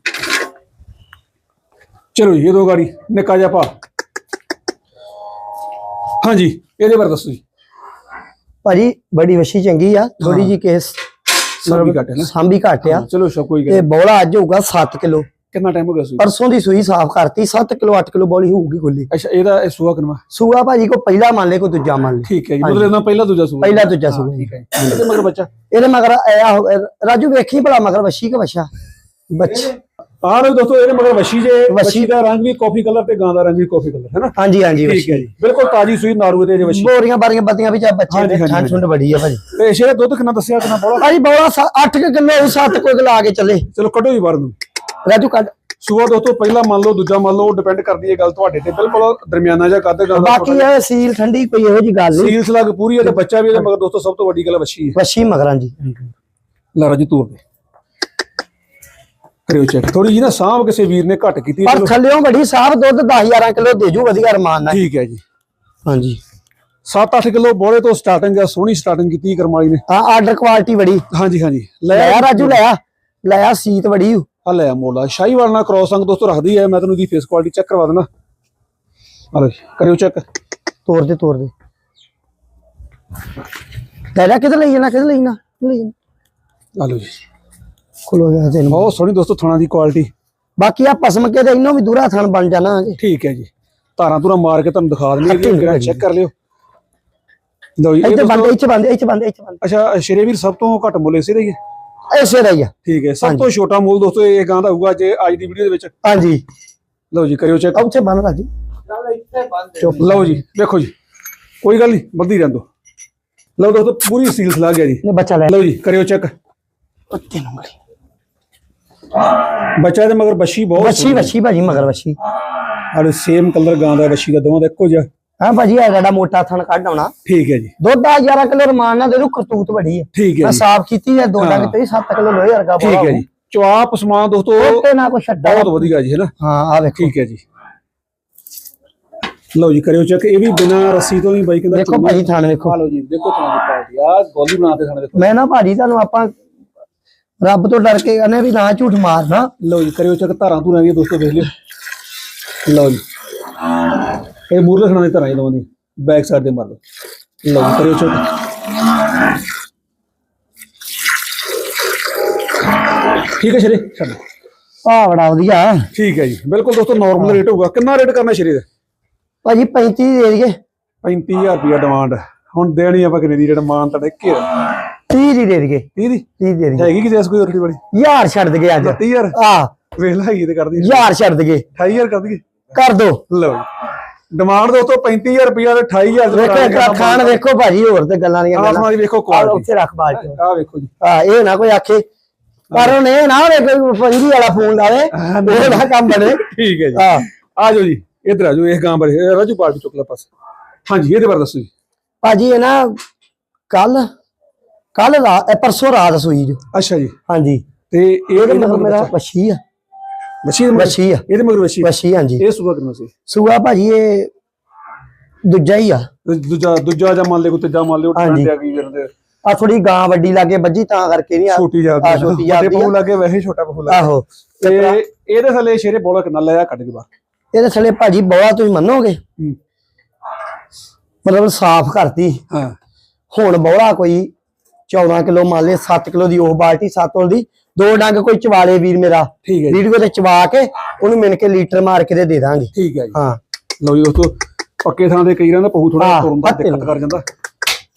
Speaker 1: ਚਲੋ ਜੀ ਇਹ ਦੋ ਗਾੜੀ ਨਿੱਕਾ ਜਿਹਾ ਭਾ ਹਾਂਜੀ ਇਹਦੇ ਬਾਰੇ ਦੱਸੋ ਜੀ।
Speaker 2: ਭਾਜੀ ਬੜੀ ਵਸ਼ੀ ਚੰਗੀ ਆ। ਥੋੜੀ ਜੀ ਕੇਸ
Speaker 1: ਸਾਂਭੀ ਘੱਟ ਹੈ ਨਾ।
Speaker 2: ਸਾਂਭੀ ਘੱਟ ਆ।
Speaker 1: ਚਲੋ ਸ਼ੋ ਕੋਈ ਗੱਲ
Speaker 2: ਤੇ। ਬੋਲਾ ਅੱਜ ਹੋਊਗਾ 7 ਕਿਲੋ।
Speaker 1: ਕਿੰਨਾ ਟਾਈਮ ਹੋ ਗਿਆ ਸੂਈ?
Speaker 2: ਪਰਸੋਂ ਦੀ ਸੂਈ ਸਾਫ਼ ਕਰਤੀ 7 ਕਿਲੋ 8 ਕਿਲੋ ਬੋਲੀ ਹੋਊਗੀ ਖੁੱਲੀ।
Speaker 1: ਅੱਛਾ ਇਹਦਾ ਇਹ ਸੂਆ ਕਿੰਨਾ?
Speaker 2: ਸੂਆ ਭਾਜੀ ਕੋ ਪਹਿਲਾ ਮੰਨ ਲੈ ਕੋ ਦੂਜਾ ਮੰਨ ਲੈ
Speaker 1: ਠੀਕ ਹੈ ਜੀ ਮਤਲਬ ਇਹਨਾਂ ਪਹਿਲਾ ਦੂਜਾ ਸੂਆ।
Speaker 2: ਪਹਿਲਾ ਦੂਜਾ ਸੂਆ
Speaker 1: ਠੀਕ ਹੈ। ਇਹਦੇ ਮਗਰ ਬੱਚਾ?
Speaker 2: ਇਹਦੇ ਮਗਰ ਆਇਆ ਰਾਜੂ ਵੇਖੀ ਭਲਾ ਮਗਰ ਵਸ਼ੀ ਕੇ ਵਸ਼ਾ ਬੱਚਾ
Speaker 1: ਆ ਲਓ ਦੋਸਤੋ ਇਹਦੇ ਮਗਰ ਵਸ਼ੀ ਜੇ
Speaker 2: ਵੱਛੀ।
Speaker 1: ਵਸ਼ੀ ਦਾ ਰੰਗ ਵੀ ਕਾਫੀ ਕਲਰ ਤੇ ਗਾਂ ਦਾ ਰੰਗ ਵੀ ਕਾਫੀ ਕਲਰ ਹੈ ਨਾ?
Speaker 2: ਹਾਂਜੀ ਹਾਂਜੀ
Speaker 1: ਠੀਕ ਹੈ ਜੀ। ਬਿਲਕੁਲ ਤਾਜੀ ਸੂਈ ਨਾਰੂ ਤੇ ਜੇ ਵਸ਼ੀ
Speaker 2: ਬੋਰੀਆਂ ਬਾਰੀਆਂ ਬੱਤੀਆਂ ਵਿੱਚ ਬੱਚੇ ਦੇ ਠੰਡ ਠੁੰਡ ਬੜੀ ਆ ਭਾਜੀ।
Speaker 1: ਤੇ ਸ਼ੇਰੇ ਦੁੱਧ ਕਿੰਨਾ ਦੱਸਿਆ ਕਿੰਨਾ ਬੋਲਾ?
Speaker 2: ਭਾਜੀ ਬੋਲਾ 8 ਕਿਲੋ 7 ਕੋਈ ਲਾ ਕੇ ਚੱਲੇ।
Speaker 1: ਚਲੋ ਕੱਢੋ ਜੀ ਬਾਹਰ ਨੂੰ।
Speaker 2: ਰਾਜੂ ਕੱਢ
Speaker 1: ਸੂਆ ਦੋਸਤੋ ਪਹਿਲਾ ਮੰਨ ਲਓ ਦੂਜਾ ਮੰਨ ਲਓ ਡਿਪੈਂਡ ਕਰਦੀ ਹੈ ਗੱਲ ਤੁਹਾਡੇ ਤੇ। ਬਿਲਕੁਲ ਦਰਮਿਆਨਾ ਜਿਹਾ ਕੱਦ ਗੱਲ
Speaker 2: ਬਾਕੀ ਇਹ ਸੀਲ ਠੰਡੀ ਕੋਈ ਇਹੋ ਜੀ ਗੱਲ ਨਹੀਂ।
Speaker 1: ਸੀਲਸ ਲੱਗ ਪੂਰੀ ਹੈ ਤੇ ਬੱਚਾ ਵੀ ਇਹਦੇ ਮਗਰ ਦੋਸਤੋ ਸਭ ਤੋਂ ਵੱਡੀ ਗੱਲ ਵਸ਼ੀ ਹੈ।
Speaker 2: ਵਸ਼ੀ ਮਗਰਾਂ ਜੀ।
Speaker 1: ਲੈ ਰਾਜੂ ਤੂਰ ਦੇ। ਕਰਿਓ ਚੈੱਕ ਥੋੜੀ ਜੀ ਨਾ ਸਾਂਭ ਕਿਸੇ ਵੀਰ ਨੇ ਘੱਟ ਕੀਤੀ
Speaker 2: ਪਰ ਥੱਲਿਓਂ ਬੜੀ ਸਾਫ਼ ਦੁੱਧ 10 11 ਕਿਲੋ ਦੇ ਜੂ ਵਧੀਆ ਰਮਾਨ ਨਾਲ।
Speaker 1: ਠੀਕ ਹੈ ਜੀ।
Speaker 2: ਹਾਂਜੀ।
Speaker 1: 7-8 ਕਿਲੋ ਬੋਲੇ ਤੋਂ ਸਟਾਰਟਿੰਗ ਹੈ ਸੋਹਣੀ ਸਟਾਰਟਿੰਗ ਕੀਤੀ ਕਰਮਾਲੀ ਨੇ।
Speaker 2: ਹਾਂ ਆਰਡਰ ਕੁਆਲਿਟੀ ਬੜੀ।
Speaker 1: ਹਾਂਜੀ ਹਾਂਜੀ।
Speaker 2: ਲੈ ਆ ਰਾਜੂ ਲੈ ਆ। ਲੈ ਆ ਸੀਤ ਬੜੀ।
Speaker 1: ਆ ਲੈ ਮੋਲਾ। ਸ਼ਾਹੀਵਾਲ ਨਾਲ ਕ੍ਰੋਸ ਅੰਗ ਦੋਸਤੋ ਰੱਖਦੀ ਹੈ ਮੈਂ ਤੁਹਾਨੂੰ ਦੀ ਫੇਸ ਕੁਆਲਿਟੀ ਚੈੱਕ ਕਰਵਾ ਦੇਣਾ ਆ ਲਓ ਕਰਿਓ ਚੈੱਕ
Speaker 2: ਤੋੜ ਦੇ ਤੋੜ ਦੇ। ਲੈ ਲੈ ਕਿਤੇ ਲਈ ਜਾਣਾ ਕਿਤੇ ਲਈ ਜਾਣਾ ਲਈ ਜਾਣਾ?
Speaker 1: ਆ ਲਓ ਜੀ।
Speaker 2: ਖੁੱਲੋ ਗਿਆ ਤੈਨੂੰ।
Speaker 1: ਬਹੁਤ ਸੋਹਣੀ ਦੋਸਤੋ ਥਣਾ ਦੀ ਕੁਆਲਿਟੀ
Speaker 2: ਬਾਕੀ ਆ ਪਸਮ ਕੇ ਤੇ ਇਹਨੂੰ ਵੀ ਦੂਰਾ ਥਣ ਬਣ ਜਾਣਾਗੇ
Speaker 1: ਠੀਕ ਹੈ ਜੀ। ਧਾਰਾਂ ਧੁਰਾਂ ਮਾਰ ਕੇ ਤੁਹਾਨੂੰ ਦਿਖਾ ਦਿੰਦੇ ਹਾਂ
Speaker 2: ਨਹੀਂ
Speaker 1: ਚੈੱਕ ਕਰ ਲਿਓ। ਲਓ ਜੀ
Speaker 2: ਇੱਥੇ ਬੰਦ ਇੱਥੇ ਬੰਦ ਇੱਥੇ ਬੰਦ ਇੱਥੇ ਬੰਦ।
Speaker 1: ਅੱਛਾ ਸ਼ੇਰੇ ਵੀਰ ਸਭ ਤੋਂ ਘੱਟ ਮੁੱਲ ਇਸੇ ਦਾ ਹੀ
Speaker 2: ਆ।
Speaker 1: ਠੀਕ ਹੈ ਸਭ ਤੋਂ ਛੋਟਾ ਮੁੱਲ ਦੋਸਤੋ ਇਹ ਗਾਂ ਦਾ ਹੋਊਗਾ ਜੇ ਅੱਜ ਦੀ ਵੀਡੀਓ ਦੇ ਵਿੱਚ।
Speaker 2: ਹਾਂਜੀ।
Speaker 1: ਲਓ ਜੀ ਕਰਿਓ ਚੈੱਕ
Speaker 2: ਉੱਥੇ ਬੰਦ ਰਾਜੀ ਚੁੱਪ।
Speaker 1: ਲਓ ਜੀ ਵੇਖੋ ਜੀ। ਕੋਈ ਗੱਲ ਨਹੀਂ ਵੱਧੀ ਰਹਿਣ ਦਿਓ ਲਓ ਦੋਸਤੋ ਪੂਰੀ ਸੀਲ ਸਲਾ ਗਿਆ ਜੀ।
Speaker 2: ਨੇ ਬੱਚਾ ਲੈ।
Speaker 1: ਲਓ ਜੀ ਕਰਿਓ ਚੈੱਕ
Speaker 2: ਉੱਤੇ ਨੂੰ ਮੜੀ
Speaker 1: ਬੱਚਾ ਦੇ ਮਗਰ ਬੱਛੀ ਬਹੁਤ
Speaker 2: ਵੱਛੀ ਵੱਛੀ ਭਾਜੀ ਮਗਰ ਵੱਛੀ।
Speaker 1: ਆਲੇ ਸੇਮ ਕਲਰ ਗਾਂ ਦਾ ਬੱਛੀ ਦਾ ਦੋਵਾਂ ਦਾ ਇੱਕੋ ਜਿਹਾ।
Speaker 2: ਹਾਂ ਭਾਜੀ ਇਹ ਜਿਹੜਾ ਮੋਟਾ ਥਣ ਕੱਢ ਆਉਣਾ?
Speaker 1: ਠੀਕ ਹੈ ਜੀ।
Speaker 2: ਦੁੱਧ ਆ 11 ਕਿਲੋ ਰਮਾਨ ਨਾਲ ਦੇ ਦੂ ਕਰਤੂਤ ਬੜੀ ਹੈ।
Speaker 1: ਠੀਕ ਹੈ
Speaker 2: ਮੈਂ ਸਾਫ਼ ਕੀਤੀ ਹੈ ਦੋ। ਡੰਗ ਤੇ 7 ਕਿਲੋ ਲੋਹੇ ਵਰਗਾ
Speaker 1: ਠੀਕ ਹੈ ਜੀ। ਚਵਾਪ ਸਮਾਨ ਦੋਸਤੋ
Speaker 2: ਉੱਤੇ ਨਾ ਕੋਈ ਛੱਡਾ।
Speaker 1: ਬਹੁਤ ਵਧੀਆ ਜੀ ਹੈ ਨਾ?
Speaker 2: ਹਾਂ ਆ ਵੇਖੋ।
Speaker 1: ਠੀਕ ਹੈ ਜੀ। ਲਓ ਜੀ ਕਰਿਓ ਚੈੱਕ। ਇਹ ਵੀ ਬਿਨਾ ਰੱਸੀ ਤੋਂ ਹੀ ਬਾਈ ਕਹਿੰਦਾ
Speaker 2: ਦੇਖੋ ਭਾਜੀ ਥਣ ਵੇਖੋ।
Speaker 1: ਆ ਲਓ ਜੀ ਦੇਖੋ ਤੁਹਾਨੂੰ ਦੀ ਕੁਆਲਿਟੀ ਆ ਗੋਲੀ ਬਣਾਤੇ ਸਾਨੂੰ ਦੇਖੋ
Speaker 2: ਮੈਂ ਨਾ ਭਾਜੀ ਤੁਹਾਨੂੰ ਆਪਾਂ ਰੱਬ ਤੋਂ ਡਰ ਕੇ ਕਹਿੰਦੇ ਵੀ ਨਾ ਝੂਠ ਮਾਰਨਾ।
Speaker 1: ਲਓ ਜੀ ਕਰਿਓ ਚੈੱਕ। ਧਾਰਾਂ ਧੂਰਾਂ ਵੀ ਦੋਸਤੋ ਵੇਖ ਲਿਓ। ਲਓ ਜੀ। ਇਹ ਮੂਰ ਰੱਖਣਾ ਦੀ ਧਾਰਾਂ ਹੀ ਦੋਵਾਂ ਦੀ ਬੈਕ ਸਾਈਡ ਦੇ ਮਾਰ ਲਓ। ਲਓ ਕਰਿਓ ਚੈੱਕ ਠੀਕ ਹੈ ਸ਼ਰੇ ਛੱਡ।
Speaker 2: ਆ ਬੜਾ ਵਧੀਆ।
Speaker 1: ਠੀਕ ਹੈ ਜੀ ਬਿਲਕੁਲ ਦੋਸਤੋ ਨਾਰਮਲ ਰੇਟ ਹੋਊਗਾ। ਕਿੰਨਾ ਰੇਟ ਕਰਨਾ ਸ਼ਰੇ ਦਾ?
Speaker 2: ਭਾਜੀ 35 ਦੇ ਦਈਏ।
Speaker 1: 35000 ਰੁਪਿਆ ਡਿਮਾਂਡ ਹੁਣ ਦੇਣੀ ਆਪਾਂ ਕਿੰਨੇ ਦੀ ਜਿਹੜਾ ਮਾਨ ਤੁਹਾਡੇ ਘੇਰ
Speaker 2: 30 ਦੀ ਦੇ ਦਈਏ।
Speaker 1: 30 ਦੀ?
Speaker 2: 30 ਦੇ ਦਈਏ।
Speaker 1: ਹੈਗੀ ਕਿ ਜੈਸ ਕੋਈ ਰੋਟੀ ਬੜੀ
Speaker 2: ਯਾਰ ਛੱਡ ਦਈਏ ਅੱਜ।
Speaker 1: 30000
Speaker 2: ਆ
Speaker 1: ਵੇਖ ਲਾ ਹੈਗੀ ਤੇ ਕਰਦੀ।
Speaker 2: ਯਾਰ ਛੱਡ ਦਈਏ।
Speaker 1: 28000 ਕਰ ਦਈਏ?
Speaker 2: ਕਰ ਦੋ।
Speaker 1: ਲਓ ਡਿਮਾਂਡ ਦੋਸਤੋ 35000 ਰੁਪਿਆ ਤੇ 28000
Speaker 2: ਵੇਖੋ ਖਾਣ ਵੇਖੋ ਭਾਜੀ ਹੋਰ ਤੇ ਗੱਲਾਂ
Speaker 1: ਆਹ
Speaker 2: ਗੱਲਾਂ।
Speaker 1: ਜੀ ਵੇਖੋ
Speaker 2: ਆ
Speaker 1: ਕੁਆਲਿਟੀ
Speaker 2: ਉੱਥੇ ਰੱਖ ਬਾਲਟੀ
Speaker 1: ਆਹ ਵੇਖੋ ਜੀ।
Speaker 2: ਆ ਇਹ ਨਾ ਕੋਈ ਆਖੇ। ਪਰ ਉਹਨੇ ਨਾ ਵੇ ਕੋਈ ਪੰਜੀ ਵਾਲਾ ਫੋਨ ਲਾਵੇ ਉਹ ਨਾ। ਕੰਮ ਬਣੇ।
Speaker 1: ਠੀਕ ਹੈ ਜੀ।
Speaker 2: ਆ
Speaker 1: ਆ ਜਾਓ ਜੀ ਇਧਰ ਆ ਜਾਓ ਇਹ ਗਾਂ ਬੜੇ ਰਾਜੂ ਪਾਰਟੀ ਚੁੱਕ ਲੈ ਪਾਸ। ਹਾਂਜੀ ਇਹਦੇ ਬਾਰੇ ਦੱਸੋ ਜੀ।
Speaker 2: ਭਾਜੀ ਇਹ ਨਾ ਕੱਲ ਕੱਲ ਰਾਤ ਪਰਸੋਂ ਰਾਤ ਸੂਈ ਜੋ।
Speaker 1: ਅੱਛਾ ਜੀ।
Speaker 2: ਹਾਂਜੀ।
Speaker 1: ਤੇ ਇਹ
Speaker 2: ਮੇਰਾ ਵਸ਼ੀ ਆ।
Speaker 1: ਵਸ਼ੀ ਦੇ ਮਗਰ
Speaker 2: ਆ।
Speaker 1: ਇਹਦੇ ਮਗਰ ਵਸ਼ੀ
Speaker 2: ਵਸ਼ੀ ਹਾਂਜੀ।
Speaker 1: ਇਹ ਸੁਬਾ ਕਰਨਾ ਸੀ?
Speaker 2: ਸੂਆ ਭਾਜੀ ਇਹ ਦੂਜਾ ਹੀ ਆ।
Speaker 1: ਦੂਜਾ ਦੂਜਾ ਜਾਂ ਮੰਨ ਲਿਓ ਕੋਈ ਤੀਜਾ ਮੰਨ ਲਿਓ
Speaker 2: ਹਾਂਜੀ।
Speaker 1: ਟ੍ਰੈਂਡ ਆ ਗਈ ਵੀਰ
Speaker 2: ਆ? ਥੋੜੀ ਗਾਂ ਵੱਡੀ ਲਾਗੇ ਵੱਜੀ ਤਾਂ ਕਰਕੇ ਨਹੀਂ ਆ।
Speaker 1: ਛੋਟੀ
Speaker 2: ਆ,
Speaker 1: ਜਾਂਦੀ
Speaker 2: ਛੋਟੀ
Speaker 1: ਵੱਡੇ
Speaker 2: ਜਾਂਦੀ ਆ।
Speaker 1: ਪਹੂ ਲੱਗੇ ਵੈਸੇ ਛੋਟਾ ਪਹੂ ਲੱਗੇ।
Speaker 2: ਆਹੋ।
Speaker 1: ਤੇ ਇਹਦੇ ਥੱਲੇ ਸ਼ੇਰੇ ਬੋਲਾ ਕਿੰਨਾ ਲਿਆ ਕੱਢ ਕੇ ਬਾਹਰ?
Speaker 2: ਇਹਦੇ ਥੱਲੇ ਭਾਜੀ ਬੋਲਾ ਤੁਸੀਂ ਮੰਨੋਗੇ?
Speaker 1: ਹੂੰ।
Speaker 2: ਮਤਲਬ ਸਾਫ਼ ਕਰਤੀ।
Speaker 1: ਹਾਂ।
Speaker 2: ਹੁਣ ਬੋਲਾ ਕੋਈ 14 ਕਿਲੋ ਮੰਨ ਲਏ 7 ਕਿਲੋ ਦੀ ਉਹ ਬਾਲਟੀ 7 ਦੀ ਦੋ ਡੰਗ ਕੋਈ ਚਵਾਲੇ ਵੀਰ ਮੇਰਾ।
Speaker 1: ਠੀਕ ਹੈ ਜੀ।
Speaker 2: ਵੀਡੀਓ ਤੇ ਚਵਾ ਕੇ ਉਹਨੂੰ ਮਿਣ ਕੇ ਲੀਟਰ ਮਾਰ ਕੇ ਤੇ ਦੇ ਦਾਂਗੇ।
Speaker 1: ਠੀਕ ਹੈ ਜੀ।
Speaker 2: ਹਾਂ।
Speaker 1: ਲਓ ਜੀ ਦੋਸਤੋ ਪੱਕੇ ਥਾਂ ਦੇ ਕਈ ਰਹਿੰਦਾ ਪਹੂ ਥੋੜਾ
Speaker 2: ਹਾਂ,
Speaker 1: ਤੁਰਨ ਦਾ ਦਿੱਕਤ ਕਰ ਜਾਂਦਾ।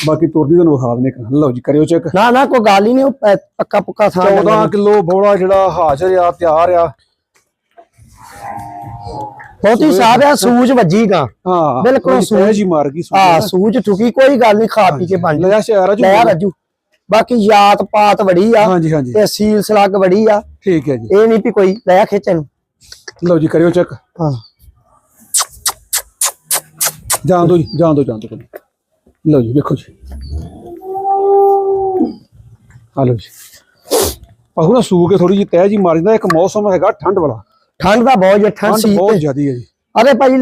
Speaker 1: ਬਾਕੀ ਤੁਰਦੀ ਤੁਹਾਨੂੰ ਵਿਖਾ ਇੱਕ ਲਓ ਜੀ ਕਰਿਓ ਚੈੱਕ।
Speaker 2: ਨਾ ਨਾ ਕੋਈ ਗੱਲ ਹੀ ਨਹੀਂ ਉਹ ਪੱਕਾ ਪੁੱਕਾ ਥਾਂ
Speaker 1: 14 ਕਿਲੋ ਬੋਲਾ ਜਿਹੜਾ ਹਾਜ਼ਰ ਆ ਤਿਆਰ ਆ।
Speaker 2: ਬਹੁਤੀ ਸਾਫ਼ ਆ ਸੂਜ ਵੱਜੀ ਗਾ।
Speaker 1: ਹਾਂ
Speaker 2: ਬਿਲਕੁਲ
Speaker 1: ਤਹਿ ਜਿਹੀ ਮਾਰ ਗਈ ਸੂਜੀ
Speaker 2: ਸੂਜ ਠੁਕੀ ਕੋਈ ਗੱਲ ਨਹੀਂ ਖਾ ਪੀ ਕੇ ਬਣ
Speaker 1: ਲਿਆ ਸ਼ਹਿਰ
Speaker 2: ਆ ਰਾਜੂ। ਬਾਕੀ ਯਾਤ ਪਾਤ ਬੜੀ ਆ
Speaker 1: ਹਾਂਜੀ ਹਾਂਜੀ।
Speaker 2: ਤੇ ਸੀਲ ਸਲੱਗ ਬੜੀ ਆ।
Speaker 1: ਠੀਕ ਹੈ ਜੀ।
Speaker 2: ਇਹ ਨਹੀਂ ਵੀ ਕੋਈ ਲੈ ਖਿੱਚਣ। ਨੂੰ
Speaker 1: ਲਓ ਜੀ ਕਰਿਓ ਚੈੱਕ।
Speaker 2: ਹਾਂ।
Speaker 1: ਜਾਣ ਦੋ ਜੀ ਦੋ ਦੋ ਲਓ ਜੀ ਵੇਖੋ ਜੀ। ਆ ਲਓ ਜੀ। ਪਹੂ ਨਾ ਸੂ ਕੇ ਥੋੜੀ ਜਿਹੀ ਤਹਿ ਜੀ ਮਾਰ ਜਾਂਦਾ ਇੱਕ ਮੌਸਮ ਹੈਗਾ ਠੰਡ ਵਾਲਾ।
Speaker 2: ਠੰਡ ਦਾ ਬਹੁਤ ਜੇ ਠੰਡ ਸੀ
Speaker 1: ਬਹੁਤ ਜ਼ਿਆਦੀ ਹੈ ਜੀ।
Speaker 2: ਅਰੇ ਭਾਈ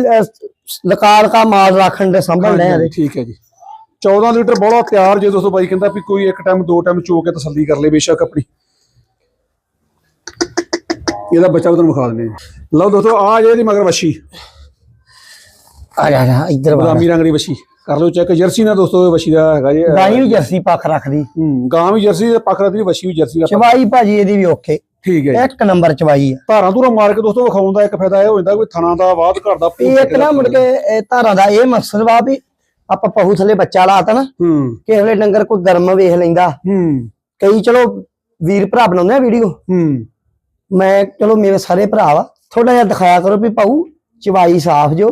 Speaker 2: ਲਕਾਰ ਕਾ ਮਾਲ ਰੱਖਣ ਦੇ ਸੰਭਲ ਲੈ
Speaker 1: ਠੀਕ ਹੈ ਜੀ। 14 ਲੀਟਰ ਬੋਲਾ ਤਿਆਰ ਜੇ ਦੋਸਤੋ ਬਾਈ ਕਹਿੰਦਾ ਵੀ ਕੋਈ ਇੱਕ ਟਾਈਮ ਦੋ ਟਾਈਮ ਚੋ ਕੇ ਤਸੱਲੀ ਕਰ ਲੇ ਬੇਸ਼ੱਕ ਆਪਣੀ। ਇਹਦਾ ਬੱਚਾ ਤੁਹਾਨੂੰ ਵਿਖਾ ਦਿੰਦੇ ਲਓ ਦੋਸਤੋ ਆ ਜੇ ਇਹਦੀ ਮਗਰ ਵੱਛੀ।
Speaker 2: ਆ ਜਾ ਜਾ ਇੱਧਰ
Speaker 1: ਗੁਲਾਮੀ ਰੰਗ ਦੀ ਵੱਛੀ। ਕਰ ਲਓ ਚੈੱਕ ਜਰਸੀ ਨਾ ਦੋਸਤੋ ਇਹ ਵੱਛੀ ਦਾ ਹੈਗਾ ਜੀ।
Speaker 2: ਗਾਈ ਵੀ ਜਰਸੀ ਪੱਖ ਰੱਖਦੀ।
Speaker 1: ਹੂੰ ਗਾਂ ਵੀ ਜਰਸੀ ਤੇ ਪੱਖ ਦੀ ਵੱਛੀ ਵੀ ਜਰਸੀ ਦਾ
Speaker 2: ਚਵਾਈ ਭਾਜੀ ਇਹਦੀ ਵੀ ਓਕੇ
Speaker 1: ਠੀਕ ਹੈ
Speaker 2: ਇੱਕ ਨੰਬਰ ਚਵਾਈ ਆ।
Speaker 1: ਧਾਰਾਂ ਧੂਰਾਂ ਮਾਰ ਕੇ ਦੋਸਤੋ ਵਿਖਾਉਣ ਦਾ ਇੱਕ ਫਾਇਦਾ ਇਹ ਹੋ ਜਾਂਦਾ ਕੋਈ ਥਣਾ ਦਾ ਬਾਦ ਘਰ ਦਾ
Speaker 2: ਇਹ ਇੱਕ ਨਾ ਮੁੜ ਕੇ ਇਹ ਧਾਰਾਂ ਦਾ ਇਹ ਮਕਸਦ ਵਾ ਵੀ ਆਪਾਂ ਪਹੂ ਥੱਲੇ ਬੱਚਾ ਲਾਤਾ ਨਾ
Speaker 1: ਹੂੰ।
Speaker 2: ਕਿਸੇ ਵੇਲੇ ਡੰਗਰ ਕੋਈ ਗਰਮ ਵੇਖ ਲੈਂਦਾ।
Speaker 1: ਹੂੰ।
Speaker 2: ਕਈ ਚਲੋ ਵੀਰ ਭਰਾ ਬਣਾਉਂਦੇ ਆ ਵੀਡੀਓ
Speaker 1: ਹੂੰ।
Speaker 2: ਮੈਂ ਚਲੋ ਮੇਰੇ ਸਾਰੇ ਭਰਾ ਵਾ ਥੋੜਾ ਜਿਹਾ ਦਿਖਾਇਆ ਕਰੋ ਵੀ ਪਾਉ ਚਵਾਈ ਸਾਫ਼ ਜੋ।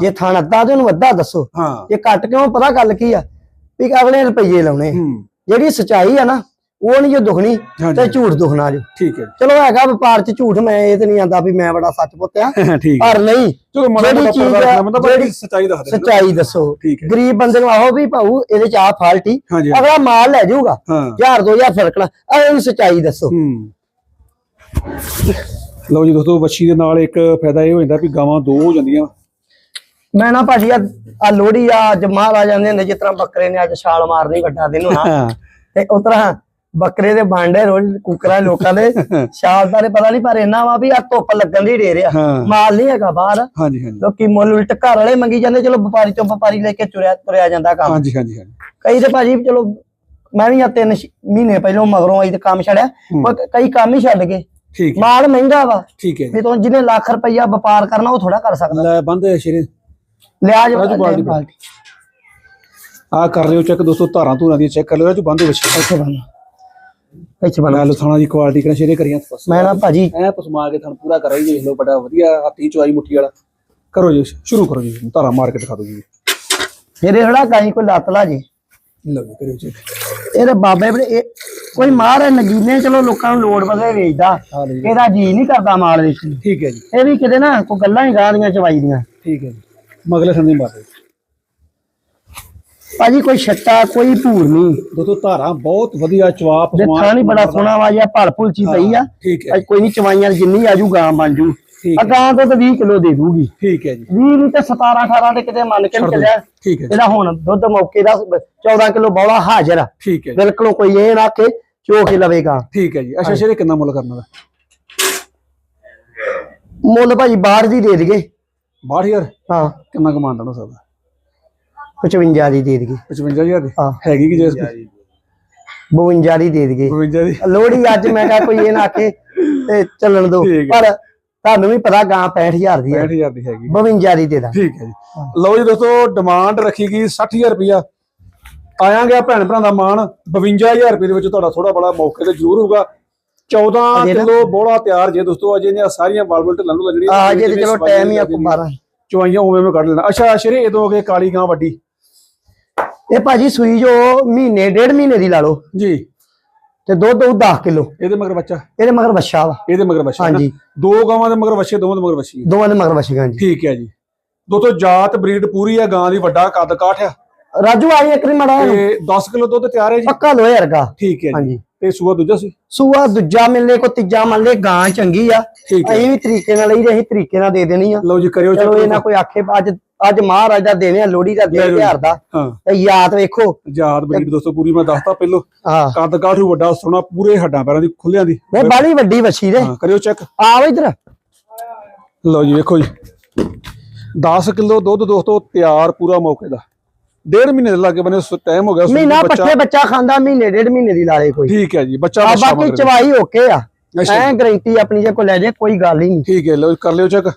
Speaker 2: ਜੇ ਥਣ ਅੱਧਾ ਤੇ ਉਹਨੂੰ ਅੱਧਾ ਦੱਸੋ।
Speaker 1: ਹਾਂ।
Speaker 2: ਜੇ ਕੱਟ ਕਿਉਂ ਪਤਾ ਗੱਲ ਕੀ ਆ? ਵੀ ਅਗਲੇ ਰੁਪਈਏ ਲਾਉਣੇ। ਜਿਹੜੀ ਸਚਾਈ ਆ ਨਾ ਉਹ ਨਹੀਂ ਜੋ ਦੁਖਣੀ। ਤੇ ਝੂਠ ਦੁਖਣਾ ਜੋ।
Speaker 1: ਠੀਕ ਹੈ।
Speaker 2: ਚਲੋ ਹੈਗਾ ਵਪਾਰ ਚ ਝੂਠ ਮੈਂ ਇਹ ਤੇ ਨਹੀਂ ਆਂਦਾ ਵੀ ਮੈਂ ਬੜਾ ਸੱਚ
Speaker 1: ਹੈ
Speaker 2: ਪਰ ਨਹੀਂ
Speaker 1: ਚਲੋ ਮੋਟਾ
Speaker 2: ਚੀਜ਼
Speaker 1: ਪਰਦਾ ਰੱਖਣਾ ਮਤਲਬ
Speaker 2: ਜਿਹੜੀ
Speaker 1: ਸੱਚਾਈ ਦੱਸਦੇ ਨੇ।
Speaker 2: ਸਚਾਈ ਦੱਸੋ। ਗਰੀਬ ਬੰਦੇ ਨੂੰ ਆਹੋ ਵੀ ਭਾਊ ਇਹਦੇ ਚ ਆ ਫਾਲਟੀ ਅਗਲਾ ਮਾਲ ਲੈ ਜਾਊਗਾ।
Speaker 1: ਹਾਂ।
Speaker 2: ਹਜ਼ਾਰ ਦੋ ਹਜ਼ਾਰ ਫਰਕਣਾ ਆ ਇਹਨੂੰ ਸਚਾਈ ਦੱਸੋ।
Speaker 1: ਲਓ ਜੀ ਦੋਸਤੋ ਵੱਛੀ ਦੇ ਨਾਲ ਇੱਕ ਫਾਇਦਾ ਇਹ ਹੋ ਜਾਂਦਾ ਵੀ ਗਾਵਾਂ ਦੋ ਹੋ ਜਾਂਦੀਆਂ।
Speaker 2: ਮੈਂ ਨਾ ਭਾਜੀ ਆ ਲੋੜੀ ਆ ਅੱਜ ਮਹਾਰਾਜ ਜਾਂਦੇ ਹੁੰਦੇ ਜਿਸ ਤਰ੍ਹਾਂ ਬੱਕਰੇ ਨੇ ਅੱਜ ਛਾਲ ਮਾਰਨੀ ਵੱਡਾ ਦਿਨ ਹੋਣਾ। ਤੇ ਉਸ ਤਰ੍ਹਾਂ ਬੱਕਰੇ ਦੇ ਬਾਂਡੇ ਰੋਜ਼ ਕੁਕਰਾਂ ਲੋਕਾਂ ਦੇ ਛਾਲ ਦਾ ਪਤਾ ਨਹੀਂ ਪਰ ਇੰਨਾ ਵਾ ਵੀ ਆ ਧੁੱਪ ਲੱਗਣ ਦੀ ਢੇਰ ਆ।
Speaker 1: ਹਾਂ।
Speaker 2: ਮਾਲ ਨਹੀਂ ਹੈਗਾ ਬਾਹਰ।
Speaker 1: ਹਾਂਜੀ ਹਾਂਜੀ।
Speaker 2: ਲੋਕੀ ਮੁੱਲ ਉਲਟ ਘਰ ਵਾਲੇ ਮੰਗੀ ਜਾਂਦੇ ਚਲੋ ਵਪਾਰੀ ਤੋਂ ਵਪਾਰੀ ਲੈ ਕੇ ਤੁਰਿਆ ਤੁਰਿਆ ਜਾਂਦਾ ਕੰਮ।
Speaker 1: ਹਾਂਜੀ ਹਾਂਜੀ ਹਾਂਜੀ।
Speaker 2: ਕਈ ਤੇ ਭਾਜੀ ਚਲੋ ਮੈਂ ਵੀ ਆ ਤਿੰਨ ਮਹੀਨੇ ਪਹਿਲਾਂ ਮਗਰੋਂ ਆਈ ਤੇ ਕੰਮ ਛੜਿਆ
Speaker 1: ਹੂੰ।
Speaker 2: ਕਈ ਕੰਮ ਹੀ ਛੱਡ ਗਏ।
Speaker 1: ਠੀਕ ਹੈ।
Speaker 2: ਮਾਲ ਮਹਿੰਗਾ ਵਾ।
Speaker 1: ਠੀਕ ਹੈ ਜੀ।
Speaker 2: ਵੀ ਤੋਂ ਜਿਹਨੇ ਲੱਖ ਰੁਪਈਆ ਵਪਾਰ ਕਰਨਾ ਉਹ ਥੋੜਾ ਕਰ ਸਕਦਾ।
Speaker 1: ਲੈ ਬੰਦੇ ਸ਼ੇਰੇ।
Speaker 2: ਲਿਆਜ
Speaker 1: ਰਾਜੂ ਬਾਲਟੀ। ਆ ਕਰ ਲਿਓ ਚੈੱਕ ਦੋਸਤੋ ਧਾਰਾਂ ਧੂਰਾਂ ਦੀ ਚੈੱਕ ਕਰ ਲਿਓ ਰਾਜੂ ਬੰਦੇ ਵਿੱਚ
Speaker 2: ਇੱਥੇ ਬਣ ਇੱਥੇ ਬਣ
Speaker 1: ਲਓ। ਥਾਣਾ ਦੀ ਕੁਆਲਿਟੀ ਕਿਹੜਾ ਸ਼ੇਰੇ ਕਰੀਆਂ?
Speaker 2: ਮੈਂ ਨਾ ਭਾਜੀ
Speaker 1: ਐ ਪਸਮਾ ਕੇ ਥਣ ਪੂਰਾ ਕਰਾਈ ਦੇਖ ਲਓ ਬੜਾ ਵਧੀਆ ਹੱਥੀ ਚੁਆਈ ਮੁੱਠੀ ਵਾਲਾ। ਕਰੋ ਜੀ ਸ਼ੁਰੂ ਕਰੋ ਜੀ ਧਾਰਾ ਮਾਰ ਕੇ ਦਿਖਾ ਦਿਓ ਜੀ।
Speaker 2: ਮੇਰੇ ਹੜਾ ਕਾਈ ਕੋਈ ਲੱਤ ਲਾ ਜੀ।
Speaker 1: ਲਓ ਜੀ ਕਰਿਓ ਚੈੱਕ
Speaker 2: ਇਹਦੇ ਬਾਬੇ ਬੜੇ ਇਹ ਕੋਈ ਮਾਰ ਹੈ ਨਗੀਨੇ ਚਲੋ ਲੋਕਾਂ ਨੂੰ ਲੋੜ ਬਗੇ ਵੇਚਦਾ।
Speaker 1: ਜੀ।
Speaker 2: ਇਹਦਾ ਜੀ ਨਹੀਂ ਕਰਦਾ ਮਾਲ ਵੇਚਣ।
Speaker 1: ਠੀਕ ਹੈ ਜੀ।
Speaker 2: ਇਹ ਵੀ ਕਿਤੇ ਨਾ ਕੋਈ ਗੱਲਾਂ ਹੀ ਗਾਹ ਦੀਆਂ ਚਵਾਈ ਦੀਆਂ।
Speaker 1: ਠੀਕ ਹੈ ਜੀ। ਮਗਲੇ ਸੰਦੇ ਮਾਰ ਦਿਓ।
Speaker 2: ਭਾਜੀ ਕੋਈ ਛੱਟਾ ਕੋਈ ਭੂਰ ਨਹੀਂ।
Speaker 1: ਦੋਸਤੋ ਧਾਰਾਂ ਬਹੁਤ ਵਧੀਆ ਚਵਾਪ
Speaker 2: ਦੇ ਥਾਂ ਨਹੀਂ ਬੜਾ ਸੋਹਣਾ ਵਾ ਜਾਂ ਭਲ ਭੁਲ ਚੀ ਪਈ ਆ
Speaker 1: ਠੀਕ ਹੈ
Speaker 2: ਅੱਜ ਕੋਈ ਨਹੀਂ ਚਵਾਈਆਂ ਜਿੰਨੀ ਆਜੂ ਗਾਂ ਬਣ ਜੂ।
Speaker 1: ਠੀਕ
Speaker 2: ਆ
Speaker 1: ਹੈ
Speaker 2: ਗਾਂ ਤੋਂ ਤਾਂ 20 ਕਿਲੋ ਦੇ ਦੂਗੀ।
Speaker 1: ਠੀਕ ਹੈ ਜੀ।
Speaker 2: 20 ਨਹੀਂ ਤੇ 17 18 ਤੇ ਕਿਤੇ ਮੰਨ ਕੇ। ਚੱਲਿਆ।
Speaker 1: ਠੀਕ ਹੈ
Speaker 2: ਇਹਦਾ ਹੁਣ ਦੁੱਧ ਮੌਕੇ ਦਾ 14 ਕਿਲੋ ਬੌਲਾ ਹਾਜ਼ਰ ਆ।
Speaker 1: ਠੀਕ ਹੈ
Speaker 2: ਬਿਲਕੁਲ ਕੋਈ ਇਹ ਨਾ ਕਿ ਚੋ ਕੇ ਲਵੇਗਾ
Speaker 1: ਠੀਕ ਹੈ ਜੀ। ਅੱਛਾ ਸ਼ੇਰੇ ਕਿੰਨਾ ਮੁੱਲ ਕਰਨਾ ਦਾ?
Speaker 2: ਮੁੱਲ ਭਾਜੀ ਬਾਹਰ ਦੀ ਦੇ ਦਈਏ।
Speaker 1: 62000
Speaker 2: ਹਾਂ
Speaker 1: ਕਿੰਨਾ ਕਮਾਂਡ ਹੋ ਸਕਦਾ
Speaker 2: 55 ਦੀ ਦੇ ਦਈਏ।
Speaker 1: 55000 ਦੀ?
Speaker 2: ਹਾਂ।
Speaker 1: ਹੈਗੀ ਕਿ ਜੇ
Speaker 2: 52 ਦੀ। ਦੇ ਦਈਏ।
Speaker 1: 52 ਦੀ।
Speaker 2: ਲੋੜੀ ਅੱਜ ਮੈਂ ਕਿਹਾ ਕੋਈ ਇਹ ਨਾ ਕਿ ਤੇ ਚੱਲਣ ਦੋ।
Speaker 1: ਠੀਕ ਹੈ।
Speaker 2: ਪਰ ਤੁਹਾਨੂੰ ਵੀ ਪਤਾ ਗਾਂ 65000 ਦੀ ਹੈ।
Speaker 1: 65000 ਦੀ ਹੈਗੀ।
Speaker 2: 52 ਦੀ ਦੇ ਦਾਂ
Speaker 1: ਠੀਕ ਹੈ ਜੀ। ਲਓ ਜੀ ਦੋਸਤੋ ਡਿਮਾਂਡ ਰੱਖੀ ਗਈ 60000 ਰੁਪਇਆ ਆਇਆ ਗਿਆ ਭੈਣ ਭਰਾ ਦਾ ਮਾਣ। 52000 ਰੁਪਏ ਦੇ ਵਿੱਚ ਤੁਹਾਡਾ ਥੋੜਾ ਬੜਾ ਮੌਕੇ ਤੇ ਜ਼ਰੂਰ ਹੋਊਗਾ। 14
Speaker 2: ਅਜੇ ਨਾ-
Speaker 1: ਕਿਲੋ ਬੋਲਾ ਤਿਆਰ ਜੇ ਦੋਸਤੋ ਅਜੇ ਨੇ ਸਾਰੀਆਂ ਵਾਲਵਲ ਤੇ ਲੰਨੂ ਜਿਹੜੀਆਂ
Speaker 2: ਆ ਜੇ ਤੇ ਚਲੋ ਟਾਈਮ ਹੀ ਆ 12
Speaker 1: ਚਵਾਈਆਂ ਉਵੇਂ ਮੈਂ ਕੱਢ ਲੈਣਾ ਅੱਛਾ ਸ਼ਰੇ ਇਹ ਤੋਂ ਹੋ ਗਏ ਕਾਲੀ ਗਾਂ ਵੱਡੀ।
Speaker 2: ਇਹ ਭਾਜੀ ਸੂਈ ਜੋ ਮਹੀਨੇ ਡੇਢ ਮਹੀਨੇ ਦੀ ਲਾ ਲਓ।
Speaker 1: ਜੀ।
Speaker 2: ਤੇ ਦੁੱਧ ਉਹ 10 ਕਿਲੋ।
Speaker 1: ਇਹਦੇ ਮਗਰ ਬੱਚਾ?
Speaker 2: ਇਹਦੇ ਮਗਰ ਵੱਛਾ ਵਾ।
Speaker 1: ਇਹਦੇ ਮਗਰ ਬੱਚਾ?
Speaker 2: ਹਾਂਜੀ।
Speaker 1: ਦੋ ਗਾਵਾਂ ਦੇ ਮਗਰ ਬੱਚੇ ਦੋਵਾਂ ਦੇ ਮਗਰ ਬੱਚੀ ਹੈ।
Speaker 2: ਦੋਵਾਂ ਦੇ ਮਗਰ ਵੱਛੀਆਂ ਜੀ
Speaker 1: ਠੀਕ ਹੈ ਜੀ। ਦੋਸਤੋ ਜਾਤ ਬਰੀਡ ਪੂਰੀ ਹੈ ਗਾਂ ਦੀ ਵੱਡਾ ਕੱਦ ਕਾਠ ਆ।
Speaker 2: ਰਾਜੂ ਆਈ ਇੱਕ ਰੀ ਮੜਾ
Speaker 1: ਤੇ 10 ਕਿਲੋ ਦੁੱਧ ਤਿਆਰ ਹੈ ਜੀ?
Speaker 2: ਪੱਕਾ ਲੋਹੇ ਵਰਗਾ
Speaker 1: ਠੀਕ ਹੈ
Speaker 2: ਹਾਂਜੀ।
Speaker 1: ਤੇ ਸੂਆ ਦੂਜਾ ਸੀ?
Speaker 2: ਸੂਆ ਦੂਜਾ ਮਿਲਨੇ ਕੋ ਤੀਜਾ ਮੰਨ ਲੈ ਗਾਂ ਚੰਗੀ ਆ।
Speaker 1: ਹੈ।
Speaker 2: ਅਸੀਂ ਵੀ ਤਰੀਕੇ ਨਾਲ ਲਈ ਅਸੀਂ ਤਰੀਕੇ ਨਾਲ ਦੇ ਦੇਣੀ ਆ।
Speaker 1: ਲਓ ਜੀ ਕਰਿਓ
Speaker 2: ਚਲੋ
Speaker 1: check।
Speaker 2: ਇਹ ਨਾ ਕੋਈ ਆਖੇ ਅੱਜ ਅੱਜ ਮਹਾਰਾਜ ਦਾ ਦੇਣੇ ਆ ਲੋਹੜੀ ਦਾ ਦੇ। ਤਿਉਹਾਰ ਦਾ। ਤੇ ਯਾਦ ਵੇਖੋ।
Speaker 1: ਜਾਤ ਬਰੀਡ ਦੋਸਤੋ ਪੂਰੀ ਮੈਂ ਦੱਸਤਾ ਪਹਿਲੋ। ਕੱਦ ਕਾਠੂ ਵੱਡਾ ਸੋਹਣਾ ਪੂਰੇ ਹੱਡਾਂ ਪੈਰਾਂ ਦੀ ਖੁੱਲਿਆਂ ਦੀ।
Speaker 2: ਨਹੀਂ ਬਾਲੀ ਵੱਡੀ ਵੱਛੀ ਦੇ।
Speaker 1: ਕਰਿਓ ਚੈੱਕ
Speaker 2: ਆਓ ਇਧਰ।
Speaker 1: ਲਓ ਜੀ ਵੇਖੋ ਜੀ। 10 ਕਿਲੋ ਦੁੱਧ ਦੋਸਤੋ ਤਿਆਰ ਪੂਰਾ ਮੌਕੇ ਦਾ। ਡੇਢ ਮਹੀਨੇ ਦੇ ਲਾਗੇ ਬਨੇ ਟਾਈਮ ਹੋ ਗਿਆ
Speaker 2: ਮਹੀਨਾ ਪੱਠੇ ਬੱਚਾ ਖਾਂਦਾ ਮਹੀਨੇ ਡੇਢ ਮਹੀਨੇ ਦੀ ਲਾਲੇ ਕੋਈ।
Speaker 1: ਠੀਕ ਹੈ ਜੀ ਬੱਚਾ
Speaker 2: ਬਾਕੀ ਚਵਾਈ ਓਕੇ ਆ। ਐ ਗਰੰਟੀ ਆਪਣੀ ਜੇ ਕੋ ਲੈ ਜੇ ਕੋਈ ਗੱਲ ਹੀ ਨਹੀਂ।
Speaker 1: ਠੀਕ ਹੈ ਲਓ ਕਰ ਲਿਓ ਚੈੱਕ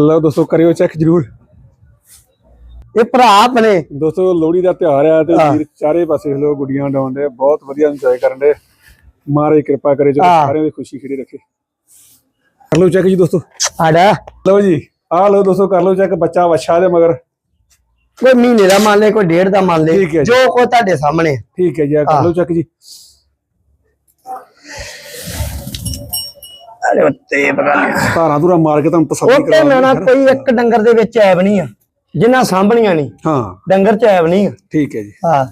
Speaker 1: ਲਓ ਦੋਸਤੋ ਕਰਿਓ ਚੈੱਕ ਜਰੂਰ
Speaker 2: ਇਹ ਭਰਾ ਆਪਣੇ
Speaker 1: ਦੋਸਤੋ ਲੋਹੜੀ ਦਾ ਤਿਉਹਾਰ ਆ ਤੇ। ਵੀਰ ਚਾਰੇ ਪਾਸੇ ਲੋ ਗੁੱਡੀਆਂ ਡਾਉਂਦੇ ਬਹੁਤ ਵਧੀਆ ਇੰਜੋਏ ਕਰਨ ਦੇ ਮਹਾਰਾਜ ਕਿਰਪਾ ਕਰੇ ਜੋ। ਸਾਰਿਆਂ ਦੀ ਖੁਸ਼ੀ ਖੜੀ ਰੱਖੇ ਕਰ ਲਓ ਚੈੱਕ ਜੀ ਦੋਸਤੋ
Speaker 2: ਆੜਾ
Speaker 1: ਲਓ ਜੀ ਆਹ ਲਓ ਦੋਸਤੋ ਕਰ ਲਓ ਚੈੱਕ ਬੱਚਾ ਵੱਛਾ ਦੇ ਮਗਰ
Speaker 2: ਕੋਈ ਮਹੀਨੇ ਦਾ ਮੰਨ ਲੈ ਕੋਈ ਡੇਢ ਦਾ ਮੰਨ ਲੈ
Speaker 1: ਜੀ।
Speaker 2: ਕੋ ਤੁਹਾਡੇ ਸਾਹਮਣੇ ਆ।
Speaker 1: ਠੀਕ ਹੈ ਜੀ ਕਰ। ਲਓ ਚੈੱਕ ਜੀ
Speaker 2: ਅਰੇ ਉੱਤੇ ਪਤਾ ਨਹੀਂ
Speaker 1: ਧਾਰਾਂ ਧੂਰਾ ਮਾਰ ਕੇ ਤੁਹਾਨੂੰ ਤਸੱਲੀ
Speaker 2: ਉੱਤੇ
Speaker 1: ਕਰਾਉਂਦਾ
Speaker 2: ਕੋਈ ਇੱਕ ਡੰਗਰ ਦੇ ਵਿੱਚ ਐਬ ਨਹੀਂ ਆ ਜਿੰਨਾ ਸਾਂਭਣੀਆਂ ਨਹੀਂ।
Speaker 1: ਹਾਂ।
Speaker 2: ਡੰਗਰ ਚ ਐਬ ਨਹੀਂ ਆ।
Speaker 1: ਠੀਕ ਹੈ ਜੀ।
Speaker 2: ਹਾਂ।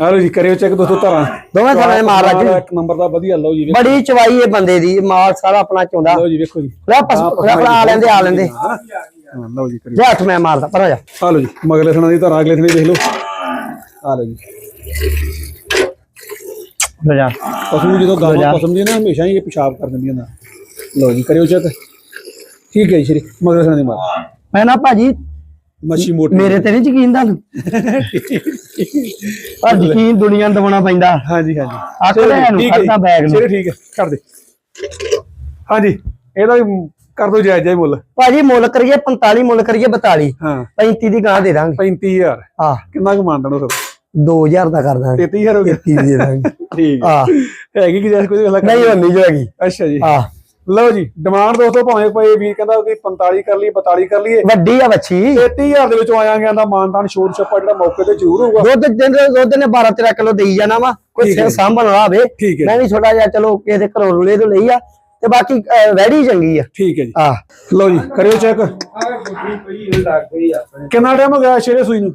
Speaker 1: ਆਹ ਲਓ ਜੀ ਕਰਿਓ ਚੈੱਕ ਦੋਸਤੋ ਧਾਰਾਂ।
Speaker 2: ਦੋਵੇਂ ਥਾਂ ਮਾਰ ਰਾਜੂ
Speaker 1: ਇੱਕ ਨੰਬਰ ਦਾ ਵਧੀਆ ਲਓ ਜੀ।
Speaker 2: ਬੜੀ ਚਵਾਈ ਇਹ ਬੰਦੇ ਦੀ ਮਾਲ ਸਾਰਾ ਆਪਣਾ ਚੋਂਦਾ।
Speaker 1: ਲਓ ਜੀ ਵੇਖੋ ਜੀ।
Speaker 2: ਲੈ ਪਸ ਲੈ ਆ ਲੈਂਦੇ ਆ ਲੈਂਦੇ।
Speaker 1: ਲਓ ਜੀ ਕਰਿਓ।
Speaker 2: ਜਾ ਹੱਥ ਮੈਂ ਮਾਰਦਾ ਪਰ ਜਾ।
Speaker 1: ਆ ਲਓ ਜੀ ਮਗਲੇ ਥਣਾ ਦੀ ਧਾਰਾਂ ਅਗਲੇ ਥਣੇ ਦੇਖ ਲਓ। ਆ ਲਓ ਜੀ।
Speaker 2: ਹੋ ਜਾ।
Speaker 1: ਪਸ਼ੂ ਜਦੋਂ ਗਾਵਾਂ ਪਸੰਦ ਦੀਆਂ ਨਾ ਹਮੇਸ਼ਾ ਹੀ ਇਹ ਪਿਸ਼ਾਬ ਕਰ ਦਿੰਦੀਆਂ ਨਾ। ਲਓ ਜੀ ਕਰਿਓ ਚੈੱਕ। ਠੀਕ ਹੈ ਜੀ ਸ਼੍ਰੀ ਮਗਰ ਥਣਾ ਦੀ ਮਾਰ।
Speaker 2: ਮੈਂ ਨਾ ਭਾਜੀ
Speaker 1: ਮੱਛੀ ਮੋਟੀ
Speaker 2: ਮੇਰੇ ਤੇ ਨਹੀਂ ਯਕੀਨ ਤੁਹਾਨੂੰ ਪਰ ਯਕੀਨ ਦੁਨੀਆ ਨੂੰ ਦਵਾਉਣਾ ਪੈਂਦਾ।
Speaker 1: ਹਾਂਜੀ ਹਾਂਜੀ।
Speaker 2: ਅੱਖ ਲੈ ਨੂੰ
Speaker 1: ਹੈ।
Speaker 2: ਖੜਦਾ ਬੈਗ ਨੂੰ।
Speaker 1: ਚਲੋ ਠੀਕ ਹੈ ਕਰ ਦੇ। ਹਾਂਜੀ ਇਹਦਾ ਵੀ ਕਰ ਦੋ ਜਾਇਜ਼ ਜਾਇਜ਼ ਮੁੱਲ।
Speaker 2: ਭਾਜੀ ਮੁੱਲ ਕਰੀਏ 45 ਮੁੱਲ ਕਰੀਏ 42
Speaker 1: ਹਾਂ।
Speaker 2: 35 ਦੀ ਗਾਂ ਦੇ ਦਾਂਗੇ।
Speaker 1: 35000
Speaker 2: ਆ
Speaker 1: ਕਿੰਨਾ ਕੁ ਮੰਨਦਾ ਸਰ?
Speaker 2: 2000 ਦਾ ਕਰ ਦਾਂਗੇ।
Speaker 1: 33000 ਹੋ ਗਿਆ।
Speaker 2: 30 ਦੇ ਦਾਂਗੇ।
Speaker 1: ਠੀਕ
Speaker 2: ਆ
Speaker 1: ਹੈਗੀ ਕਿ ਜੈਸ ਕੋਈ ਗੱਲ
Speaker 2: ਨਹੀਂ ਹੋਣੀ ਜੋ ਹੈਗੀ
Speaker 1: ਅੱਛਾ ਜੀ।
Speaker 2: ਆ
Speaker 1: ਲਓ ਜੀ ਡਿਮਾਂਡ ਦੋਸਤੋ ਭਾਵੇਂ ਕੋਈ ਵੀਰ ਕਹਿੰਦਾ ਕਿ 45 ਕਰ ਲਈ 42 ਕਰ ਲਈਏ।
Speaker 2: ਵੱਡੀ ਆ ਵੱਛੀ।
Speaker 1: 33000 ਦੇ ਵਿੱਚੋਂ ਆਇਆ ਗਿਆ ਦਾ ਮਾਨਦਾਨ ਸ਼ੋਰ ਛੱਪਾ ਜਿਹੜਾ ਮੌਕੇ ਤੇ ਜ਼ਰੂਰ ਹੋਊਗਾ।
Speaker 2: ਦੁੱਧ ਦਿਨ ਦੁੱਧ ਨੇ 12 13 ਕਿਲੋ ਦੇਈ ਜਾਣਾ ਵਾ ਕੋਈ। ਸਿਰ ਸਾਂਭਣ ਵਾਲਾ ਹੋਵੇ। ਮੈਂ ਵੀ ਛੋਟਾ ਜਿਹਾ ਚਲੋ ਕਿਸੇ ਦੇ ਘਰੋਂ ਰੁਲੇ ਤੋਂ ਲਈ ਆ ਤੇ ਬਾਕੀ ਵੈੜੀ ਚੰਗੀ ਆ।
Speaker 1: ਠੀਕ ਹੈ ਜੀ।
Speaker 2: ਆ
Speaker 1: ਲਓ ਜੀ ਕਰਿਓ ਚੈੱਕ ਕਿੰਨਾ ਟਾਈਮ ਹੋ ਗਿਆ ਸ਼ੇਰੇ ਸੂਈ ਨੂੰ?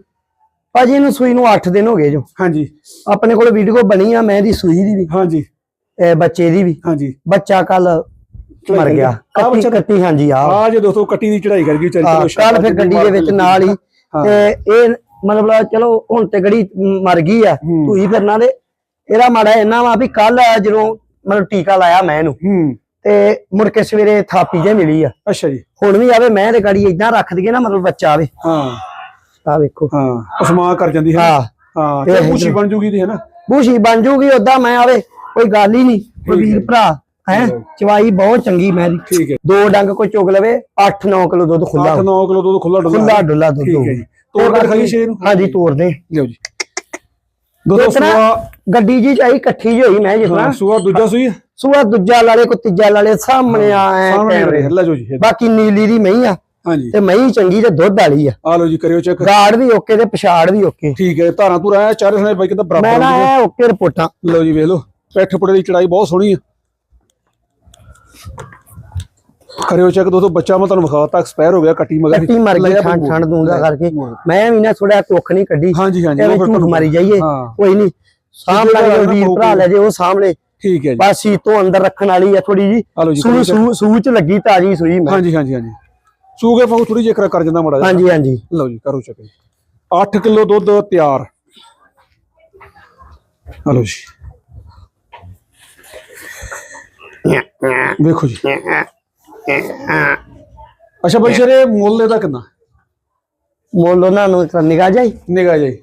Speaker 2: ਭਾਜੀ ਇਹਨੂੰ ਸੂਈ ਨੂੰ 8 ਦਿਨ ਹੋ ਗਏ ਜੋ।
Speaker 1: ਹਾਂਜੀ।
Speaker 2: ਆਪਣੇ ਕੋਲ ਵੀਡੀਓ ਬਣੀ ਆ ਮੈਂ ਦੀ ਸੂਈ ਦੀ ਵੀ
Speaker 1: ਹਾਂਜੀ।
Speaker 2: ਇਹ ਬੱਚੇ ਦੀ ਵੀ।
Speaker 1: ਹਾਂਜੀ।
Speaker 2: ਬੱਚਾ ਕੱਲ ਮਰ ਗਿਆ। ਕੱਟੀ
Speaker 1: ਬੱਚਾ-
Speaker 2: ਕੱਟੀ ਹਾਂਜੀ ਆ
Speaker 1: ਆ ਜੇ ਦੋਸਤੋ ਕੱਟੀ ਦੀ ਚੜਾਈ ਕਰ ਗਈ ਚੱਲ ਚਲੋ
Speaker 2: ਕੱਲ ਫਿਰ ਗੱਡੀ ਦੇ ਵਿੱਚ ਨਾਲ ਹੀ। ਤੇ ਇਹ ਮਤਲਬ ਚਲੋ ਹੁਣ ਤੇ ਗੜੀ ਮਰ ਗਈ ਆ। ਧੂਈ ਫਿਰਨਾ ਦੇ ਇਹਦਾ ਮਾੜਾ ਇੰਨਾ ਵਾ ਵੀ ਕੱਲ ਜਦੋਂ ਮਤਲਬ ਟੀਕਾ ਲਾਇਆ ਮੈਂ ਇਹਨੂੰ ਤੇ ਮੁੜ ਕੇ ਸਵੇਰੇ ਥਾਪੀ ਜੇ ਮਿਲੀ ਆ।
Speaker 1: ਅੱਛਾ ਜੀ।
Speaker 2: ਹੁਣ ਵੀ ਆਵੇ ਮੈਂ ਤੇ ਗਾੜੀ ਇਦਾਂ ਰੱਖ ਦਈਏ ਨਾ ਮਤਲਬ ਬੱਚਾ ਆਵੇ।
Speaker 1: ਹਾਂ।
Speaker 2: ਆ ਵੇਖੋ।
Speaker 1: ਹਾਂ ਉਸਮਾ ਕਰ ਜਾਂਦੀ ਹੈ।
Speaker 2: ਹਾਂ।
Speaker 1: ਹਾਂ ਤੇ
Speaker 2: ਜੀ।
Speaker 1: ਬਣ ਜੂਗੀ ਦੀ ਹੈ ਨਾ।
Speaker 2: ਬੂਸ਼ੀ ਬਣ ਜੂਗੀ ਉਦਾਂ ਮੈਂ ਆਵੇ ਕੋਈ ਗੱਲ ਹੀ ਨਹੀਂ। ਵੀਰ ਭਰਾ। ਹੈ। ਚਵਾਈ ਬਹੁਤ ਚੰਗੀ ਮੈਂ ਦੀ
Speaker 1: ਠੀਕ ਹੈ।
Speaker 2: ਦੋ ਡੰਗ ਕੋਈ ਚੁਗ ਲਵੇ 8-9 ਕਿਲੋ ਦੁੱਧ ਖੁੱਲਾ
Speaker 1: 8 9 ਕਿਲੋ ਦੁੱਧ ਖੁੱਲਾ ਡੁੱਲਾ।
Speaker 2: ਖੁੱਲਾ ਡੁੱਲਾ ਦੁੱਧ
Speaker 1: ਠੀਕ ਹੈ ਜੀ। ਤੋੜ ਕੇ ਖਾਈ ਸ਼ੇਰ ਨੂੰ।
Speaker 2: ਹਾਂਜੀ ਤੋੜਦੇ
Speaker 1: ਲਿਓ ਜੀ।
Speaker 2: ਨਾ
Speaker 1: ਸੂਆ
Speaker 2: ਗੱਡੀ ਜੀ ਚਾਹੀ ਇਕੱਠੀ ਜਿਹੀ ਹੋਈ ਮੈਂ ਜਿਸ ਤਰ੍ਹਾਂ।
Speaker 1: ਸੂਆ ਦੂਜਾ ਸੂਈ?
Speaker 2: ਸੂਆ ਦੂਜਾ ਲਾਲੇ ਕੋ ਤੀਜਾ ਲਾਲੇ ਸਾਹਮਣੇ ਆ ਐ
Speaker 1: ਸਾਹਮਣੇ
Speaker 2: ਕੈਮਰੇ।
Speaker 1: ਲੈ ਲਓ ਜੀ
Speaker 2: ਬਾਕੀ ਨੀਲੀ ਦੀ ਮਹੀਂ ਆ
Speaker 1: ਹਾਂਜੀ।
Speaker 2: ਤੇ ਮਹੀਂ ਚੰਗੀ ਤੇ ਦੁੱਧ ਵਾਲੀ ਆ।
Speaker 1: ਆ ਲਓ ਜੀ ਕਰਿਓ ਚੈੱਕ
Speaker 2: ਗਾੜ ਵੀ ਓਕੇ ਤੇ ਪਛਾੜ ਵੀ ਓਕੇ।
Speaker 1: ਠੀਕ ਹੈ ਧਾਰਾਂ ਧੁਰਾ ਚਾਰੇ ਸਣੇ ਬਾਈ
Speaker 2: ਮੈਂ
Speaker 1: ਬਰਾਬਰ
Speaker 2: ਨਾ
Speaker 1: ਹੁੰਦੀਆਂ।
Speaker 2: ਐ ਓਕੇ ਰਿਪੋਰਟਾਂ।
Speaker 1: ਲਓ ਜੀ ਵੇਖ ਲਓ। ਪੈਠ ਪੁੜੇ ਦੀ ਚੜਾਈ ਬਹੁਤ ਸੋਹਣੀ ਆ। ਕਰਿਓ ਚੈੱਕ ਦੋਸਤੋ ਬੱਚਾ ਮੈਂ ਤੁਹਾਨੂੰ ਵਿਖਾਤਾ ਐਕਸਪਾਇਰ ਹੋ ਗਿਆ ਕੱਟੀ ਮਗਰ
Speaker 2: ਕੱਟੀ ਮਰ ਗਈ
Speaker 1: ਬੱਬੂ।
Speaker 2: ਠੰਡ ਦੂੰਗਾ ਕਰਕੇ। ਮੈਂ ਵੀ ਨਾ ਥੋੜਾ ਕੁੱਖ ਨਹੀਂ ਕੱਢੀ।
Speaker 1: ਹਾਂਜੀ ਹਾਂਜੀ ਉਹ ਫਿਰ
Speaker 2: ਮਾਰੀ ਜਾਈਏ।
Speaker 1: ਹਾਂ।
Speaker 2: ਕੋਈ ਨਹੀਂ
Speaker 1: ਲੱਗਣਾ
Speaker 2: ਵੀਰ ਭਰਾ ਲੈ ਜੇ ਉਹ ਸਾਹਮਣੇ।
Speaker 1: ਠੀਕ ਹੈ ਜੀ।
Speaker 2: ਬਸ ਸੀ ਤੋਂ ਅੰਦਰ ਰੱਖਣ ਵਾਲੀ ਆ ਥੋੜੀ ਜੀ ਸੂ। ਸੂ ਸੂਚ ਲੱਗੀ ਤਾਜੀ ਸੂਈ ਮੈਂ।
Speaker 1: ਹਾਂਜੀ ਹਾਂਜੀ ਹਾਂਜੀ। ਸੂਗੇ ਪਾਉ ਥੋੜੀ ਜਿਹੀ ਕਰ ਜਾਂਦਾ ਮੜਾ
Speaker 2: ਹਾਂਜੀ ਹਾਂਜੀ।
Speaker 1: ਲਓ ਜੀ ਕਰੋ ਚੱਕ ਜੀ 8 ਕਿਲੋ ਦੁੱਧ ਤਿਆਰ। ਹਲੋ ਜੀ। ਵੇਖੋ ਜੀ। ਅੱਛਾ ਬਾਈ ਸ਼ਰੇ ਮੁੱਲ ਇਹਦਾ ਕਿੰਨਾ?
Speaker 2: ਮੁੱਲ ਉਹਨਾਂ ਨੂੰ ਨਿਗਾਹ ਜਾਈ
Speaker 1: ਨਿਗਾ ਜਾਈ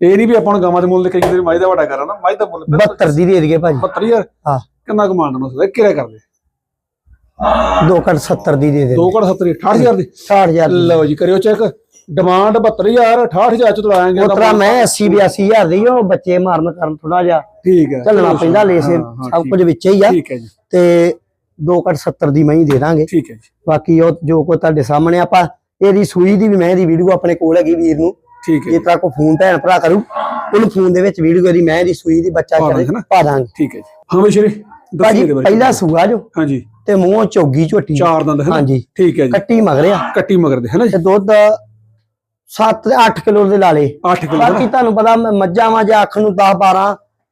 Speaker 1: ਇਹ ਨਹੀਂ ਵੀ ਆਪਾਂ ਨੂੰ ਗਾਵਾਂ ਦੇ ਮੁੱਲ ਦੇ ਕਈ ਵਾਰੀ ਮਾਈ ਦਾ ਵੱਡਾ ਕਰਾਂ ਨਾ ਮਾਈ ਦਾ ਮੁੱਲ
Speaker 2: 72 ਦੀ ਦੇ ਦਈਏ ਭਾਜੀ।
Speaker 1: 72000
Speaker 2: ਹਾਂ।
Speaker 1: ਕਿੰਨਾ ਕਮਾਂਡ ਨਾ ਸਕਦਾ ਕਿਹੜਾ ਕਰਦੇ?
Speaker 2: ਦੋ ਕੱਟ 70 ਦੀ ਦੇ ਦੇ
Speaker 1: ਦੋ ਘੜ 70 68000 ਦੀ?
Speaker 2: 60000 ਦੀ।
Speaker 1: ਲਓ ਜੀ ਕਰਿਓ ਚੈੱਕ। ਡਿਮਾਂਡ 72000 68000 ਚ ਤੁਲਾਂਗੇ
Speaker 2: ਉਤਰਾ ਮੈਂ 80 82000 ਦੀ ਉਹ ਬੱਚੇ ਮਾਰਨ ਕਰਨ ਥੋੜਾ ਜਿਹਾ
Speaker 1: ਠੀਕ ਹੈ।
Speaker 2: ਚੱਲਣਾ
Speaker 1: ਚਲੋ
Speaker 2: ਪੈਂਦਾ ਲੇਸੇ ਸਭ ਕੁਝ ਵਿੱਚ ਹੀ ਆ।
Speaker 1: ਠੀਕ ਹੈ ਜੀ।
Speaker 2: ਤੇ ਦੋ ਕੱਟ 70 ਦੀ ਮੈਂ ਹੀ ਦੇ ਦਾਂਗੇ।
Speaker 1: ਠੀਕ ਹੈ ਜੀ।
Speaker 2: ਬਾਕੀ ਉਹ ਜੋ ਕੋ ਤੁਹਾਡੇ ਸਾਹਮਣੇ ਆਪਾਂ ਇਹਦੀ ਸੂਈ ਦੀ ਵੀ ਮੈਂ ਦੀ ਵੀਡੀਓ ਆਪਣੇ ਕੋਲ ਹੈਗੀ ਵੀਰ ਨੂੰ।
Speaker 1: ਠੀਕ ਹੈ
Speaker 2: ਜੇ
Speaker 1: ਜੀ,
Speaker 2: ਤਰਾ ਕੋ ਫੋਨ ਭੈਣ ਭਰਾ ਕਰੂ ਉਹਨੂੰ ਫੋਨ ਦੇ ਵਿੱਚ ਵੀਡੀਓ ਦੀ ਮੈਂ ਦੀ ਸੂਈ ਦੀ ਬੱਚਾ ਕਰੇ? ਪਾ ਦਾਂਗੇ।
Speaker 1: ਠੀਕ ਹੈ ਜੀ। ਹਾਂ ਬਈ ਸ਼ਰੀ ਦੱਸੀ
Speaker 2: ਭਾਜੀ
Speaker 1: ਇਹਦੇ
Speaker 2: ਪਹਿਲਾ ਸੂਆ ਜੋ।
Speaker 1: ਹਾਂਜੀ।
Speaker 2: ਤੇ ਮੂੰਹੋਂ ਚੋਗੀ ਝੋਟੀ।
Speaker 1: ਚਾਰ ਦੰਦ ਹੈ
Speaker 2: ਹਾਂਜੀ।
Speaker 1: ਠੀਕ ਹੈ ਜੀ।
Speaker 2: ਕੱਟੀ ਮਗਰਿਆ
Speaker 1: ਕੱਟੀ ਮਗਰ ਦੇ ਹੈ ਨਾ ਜੀ?
Speaker 2: ਤੇ ਦੁੱਧ 7 ਤੇ 8 ਕਿਲੋ ਦੇ ਲਾ ਲੇ
Speaker 1: 8 ਕਿਲੋ
Speaker 2: ਬਾਕੀ ਤੁਹਾਨੂੰ ਪਤਾ ਮੱਝਾਂ ਵਾਂ ਜਾਂ ਅੱਖ ਨੂੰ 10 12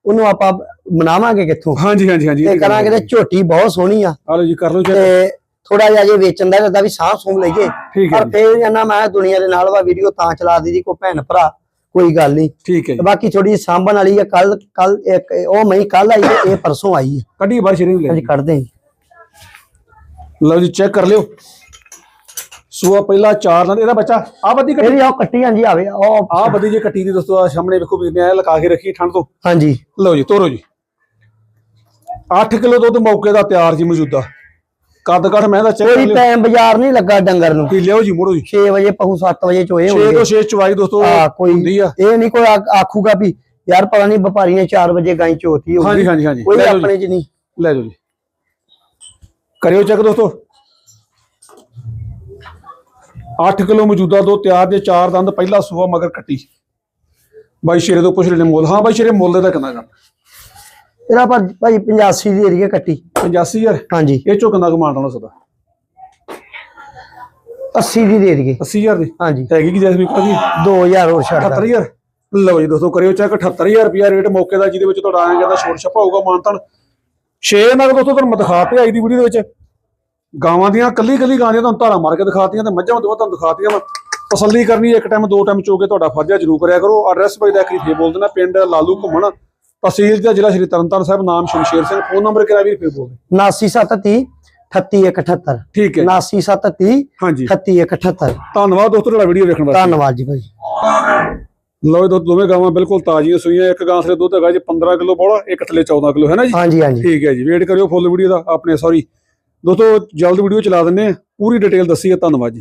Speaker 2: ਉਹਨੂੰ ਆਪਾਂ ਬਣਾਵਾਂਗੇ ਕਿੱਥੋਂ?
Speaker 1: ਹਾਂਜੀ ਹਾਂਜੀ ਹਾਂਜੀ
Speaker 2: ਤੇ ਕਰਾਂਗੇ ਤੇ ਝੋਟੀ ਬਹੁਤ ਸੋਹਣੀ ਆ।
Speaker 1: ਆ ਲਓ ਜੀ ਕਰ ਲਓ
Speaker 2: ਤੇ ਥੋੜਾ ਜਿਹਾ ਜੇ ਵੇਚਣ ਦਾ ਇਰਾਦਾ ਵੀ ਸਾਹ ਸੂਮ ਲਈਏ। ਪਰ ਫੇਰ ਜਾਨਾ ਮੈਂ ਦੁਨੀਆ ਦੇ ਨਾਲ ਵਾ ਵੀਡੀਓ ਤਾਂ ਚਲਾ ਦੀਦੀ ਕੋ ਭੈਣ ਭਰਾ ਕੋਈ ਗੱਲ ਨਹੀਂ।
Speaker 1: ਠੀਕ ਹੈ
Speaker 2: ਬਾਕੀ ਥੋੜੀ ਸਾਂਭਣ ਵਾਲੀ ਆ ਕੱਲ ਕੱਲ ਇੱਕ ਉਹ ਮਈ ਕੱਲ ਆਈ ਤੇ ਇਹ ਪਰਸੋਂ ਆਈ ਹੈ।
Speaker 1: ਕੱਢੀ ਬਾਹਰ ਸ਼ਰੀ ਨੂੰ ਲੈ
Speaker 2: ਅੱਜ ਕੱਢਦੇ।
Speaker 1: ਲਓ ਜੀ ਚੈੱਕ ਕਰ ਲਿਓ। ਸੂਆ ਪਹਿਲਾ ਚਾਰ ਦੰਦ ਇਹਦਾ ਬੱਚਾ ਆ ਬੱਦੀ ਕੱਟੀ?
Speaker 2: ਇਹਦੀ ਆਹ ਕੱਟੀ ਹਾਂਜੀ ਆਵੇ ਉਹ
Speaker 1: ਆ ਬੱਦੀ ਜੇ ਕੱਟੀ ਦੀ ਦੋਸਤੋ ਆ ਸਾਹਮਣੇ ਵੇਖੋ ਵੀਰ ਨੇ ਲਗਾ ਕੇ ਰੱਖੀ ਠੰਡ ਤੋਂ।
Speaker 2: ਹਾਂਜੀ।
Speaker 1: ਲਓ ਜੀ ਤੋਰੋ ਜੀ। 8 ਕਿਲੋ ਦੁੱਧ ਮੌਕੇ ਦਾ ਤਿਆਰ ਜੀ ਮੌਜੂਦਾ। ਕੱਦ ਕੱਠ ਮੈਂ ਦਾ ਚੈੱਕ
Speaker 2: ਕੋਈ ਟਾਈਮ ਬਾਜ਼ਾਰ ਨਹੀਂ ਲੱਗਾ ਡੰਗਰ ਨੂੰ।
Speaker 1: ਕੀ ਲਿਓ ਜੀ ਮੋੜੋ ਜੀ।
Speaker 2: 6 ਵਜੇ ਪਹੂ 7 ਵਜੇ ਚੋਏ
Speaker 1: 6
Speaker 2: ਹੋਣਗੇ।
Speaker 1: ਤੋਂ 6 ਚਵਾਈ ਦੋਸਤੋ
Speaker 2: ਆ ਕੋਈ
Speaker 1: ਹੁੰਦੀ ਆ।
Speaker 2: ਇਹ ਨਹੀਂ ਕੋਈ ਆ- ਆਖੂਗਾ ਵੀ ਯਾਰ ਪਤਾ ਨਹੀਂ ਵਪਾਰੀ ਨੇ 4 ਵਜੇ ਗਾਈ ਚੋਤੀ ਹੋਊਗੀ
Speaker 1: ਹਾਂਜੀ ਹਾਂਜੀ ਹਾਂਜੀ।
Speaker 2: ਕੋਈ
Speaker 1: ਲੈ ਜੀ,
Speaker 2: ਆਪਣੇ ਚ ਨਹੀਂ।
Speaker 1: ਲੈ ਜਾਓ ਜੀ। ਕਰਿਓ ਚੈੱਕ ਦੋਸਤੋ। 8 ਕਿਲੋ ਮੌਜੂਦਾ ਦੋ ਤਿਆਰ ਦੇ ਚਾਰ ਦੰਦ ਪਹਿਲਾ ਸੂਆ ਮਗਰ ਕੱਟੀ। ਬਾਈ ਸ਼ੇਰੇ ਤੋਂ ਪੁੱਛ ਨੇ ਮੁੱਲ। ਹਾਂ ਬਾਈ ਸ਼ੇਰੇ ਮੁੱਲ ਦਾ ਕਿੰਨਾ ਕਰ
Speaker 2: ਇਹਦਾ ਪਰ ਭਾਈ 85 ਦੀ ਏਰੀਆ ਕੱਟੀ।
Speaker 1: 85000
Speaker 2: ਹਾਂਜੀ।
Speaker 1: ਇਹ ਚੋਂ ਕਿੰਨਾ ਕਮਾਉਣਾ ਹੋ ਸਕਦਾ
Speaker 2: 80 ਦੀ ਦੇ ਦਈਏ।
Speaker 1: 80000 ਦੀ?
Speaker 2: ਹਾਂਜੀ।
Speaker 1: ਹੈਗੀ ਕਿ ਜੈਸਮੀਨ ਕਾ ਜੀ
Speaker 2: 2000 ਹੋਰ ਛੱਡ ਦਾਂ
Speaker 1: 78000 ਲਓ ਜੀ ਦੋਸਤੋ ਕਰਿਓ ਚੈੱਕ 78000 ਰੁਪਿਆ ਰੇਟ ਮੌਕੇ ਦਾ ਜਿਹਦੇ ਵਿੱਚ ਤੁਹਾਡਾ ਆਇਆ ਜਾਂਦਾ ਛੋਟ ਛੱਪਾ ਹੋਊਗਾ ਮਾਨਤਨ। 6 ਨਗ ਦੋਸਤੋ ਤੁਹਾਨੂੰ ਮੈਂ ਦਿਖਾਤੇ ਆਈ ਦੀ ਵੀਡੀਓ ਦੇ ਵਿੱਚ। ਗਾਵਾਂ ਦੀਆਂ ਕੱਲੀ ਕੱਲੀ ਗਾਂ ਦੀਆਂ ਤੁਹਾਨੂੰ ਧਾਰਾ ਮਾਰ ਕੇ ਦਿਖਾਤੀਆਂ ਤੇ ਮੱਝਾਂ ਤੋਂ ਤੁਹਾਨੂੰ ਦਿਖਾਤੀਆਂ ਵਾ। ਤਸੱਲੀ ਕਰਨੀ ਇੱਕ ਟਾਈਮ ਦੋ ਟਾਈਮ ਚੋ ਕੇ ਤੁਹਾਡਾ ਫਰਜ਼ਾ ਜ਼ਰੂਰ ਕਰਿਆ ਕਰੋ। ਐਡਰੈਸ ਭਾਈ ਦਾ ਇੱਕ ਫੇਰ ਬੋਲ ਦੇਣਾ ਪਿੰਡ ਲਾਲੂ ਘੁੰਮਣ ਤਹਿਸੀਲ ਦਾ ਜ਼ਿਲ੍ਹਾ ਸ਼੍ਰੀ ਤਰਨਤਾਰਨ ਸਾਹਿਬ ਨਾਮ ਸ਼ਮਸ਼ੇਰ ਸਿੰਘ ਫੋਨ ਨੰਬਰ ਕਿਹੜਾ ਵੀਰ ਫੇਰ ਬੋਲ ਦੇ।
Speaker 2: 99730 38178
Speaker 1: ਠੀਕ ਹੈ। ਜੀ।
Speaker 2: 99730
Speaker 1: ਹਾਂਜੀ।
Speaker 2: 38178
Speaker 1: ਧੰਨਵਾਦ ਦੋਸਤੋ ਤੁਹਾਡਾ ਵੀਡੀਓ ਵੇਖਣ ਵਾਸਤੇ।
Speaker 2: ਧੰਨਵਾਦ ਜੀ ਭਾਈ।
Speaker 1: ਲਓ ਦੋਸਤੋ ਦੋਵੇਂ ਗਾਵਾਂ ਬਿਲਕੁਲ ਤਾਜ਼ੀਆਂ ਸੂਈਆਂ ਇੱਕ ਗਾਂ ਥਲੇ ਦੁੱਧ ਹੈਗਾ ਜੀ 15 ਕਿਲੋ ਬੋਲਾ ਇੱਕ ਥਲੇ 14 ਕਿਲੋ ਹੈ ਨਾ ਜੀ?
Speaker 2: ਹਾਂਜੀ ਹਾਂਜੀ।
Speaker 1: ਠੀਕ ਹੈ ਜੀ ਵੇਟ ਕਰਿਓ ਫੁੱਲ ਵੀਡੀਓ ਦਾ ਆਪਣੇ ਸੌਰੀ ਦੋਸਤੋ ਜਲਦ ਵੀਡੀਓ ਚਲਾ ਦਿੰਨੇ ਆ ਪੂਰੀ ਡਿਟੇਲ ਦੱਸੀ ਹੈ। ਧੰਨਵਾਦ ਜੀ।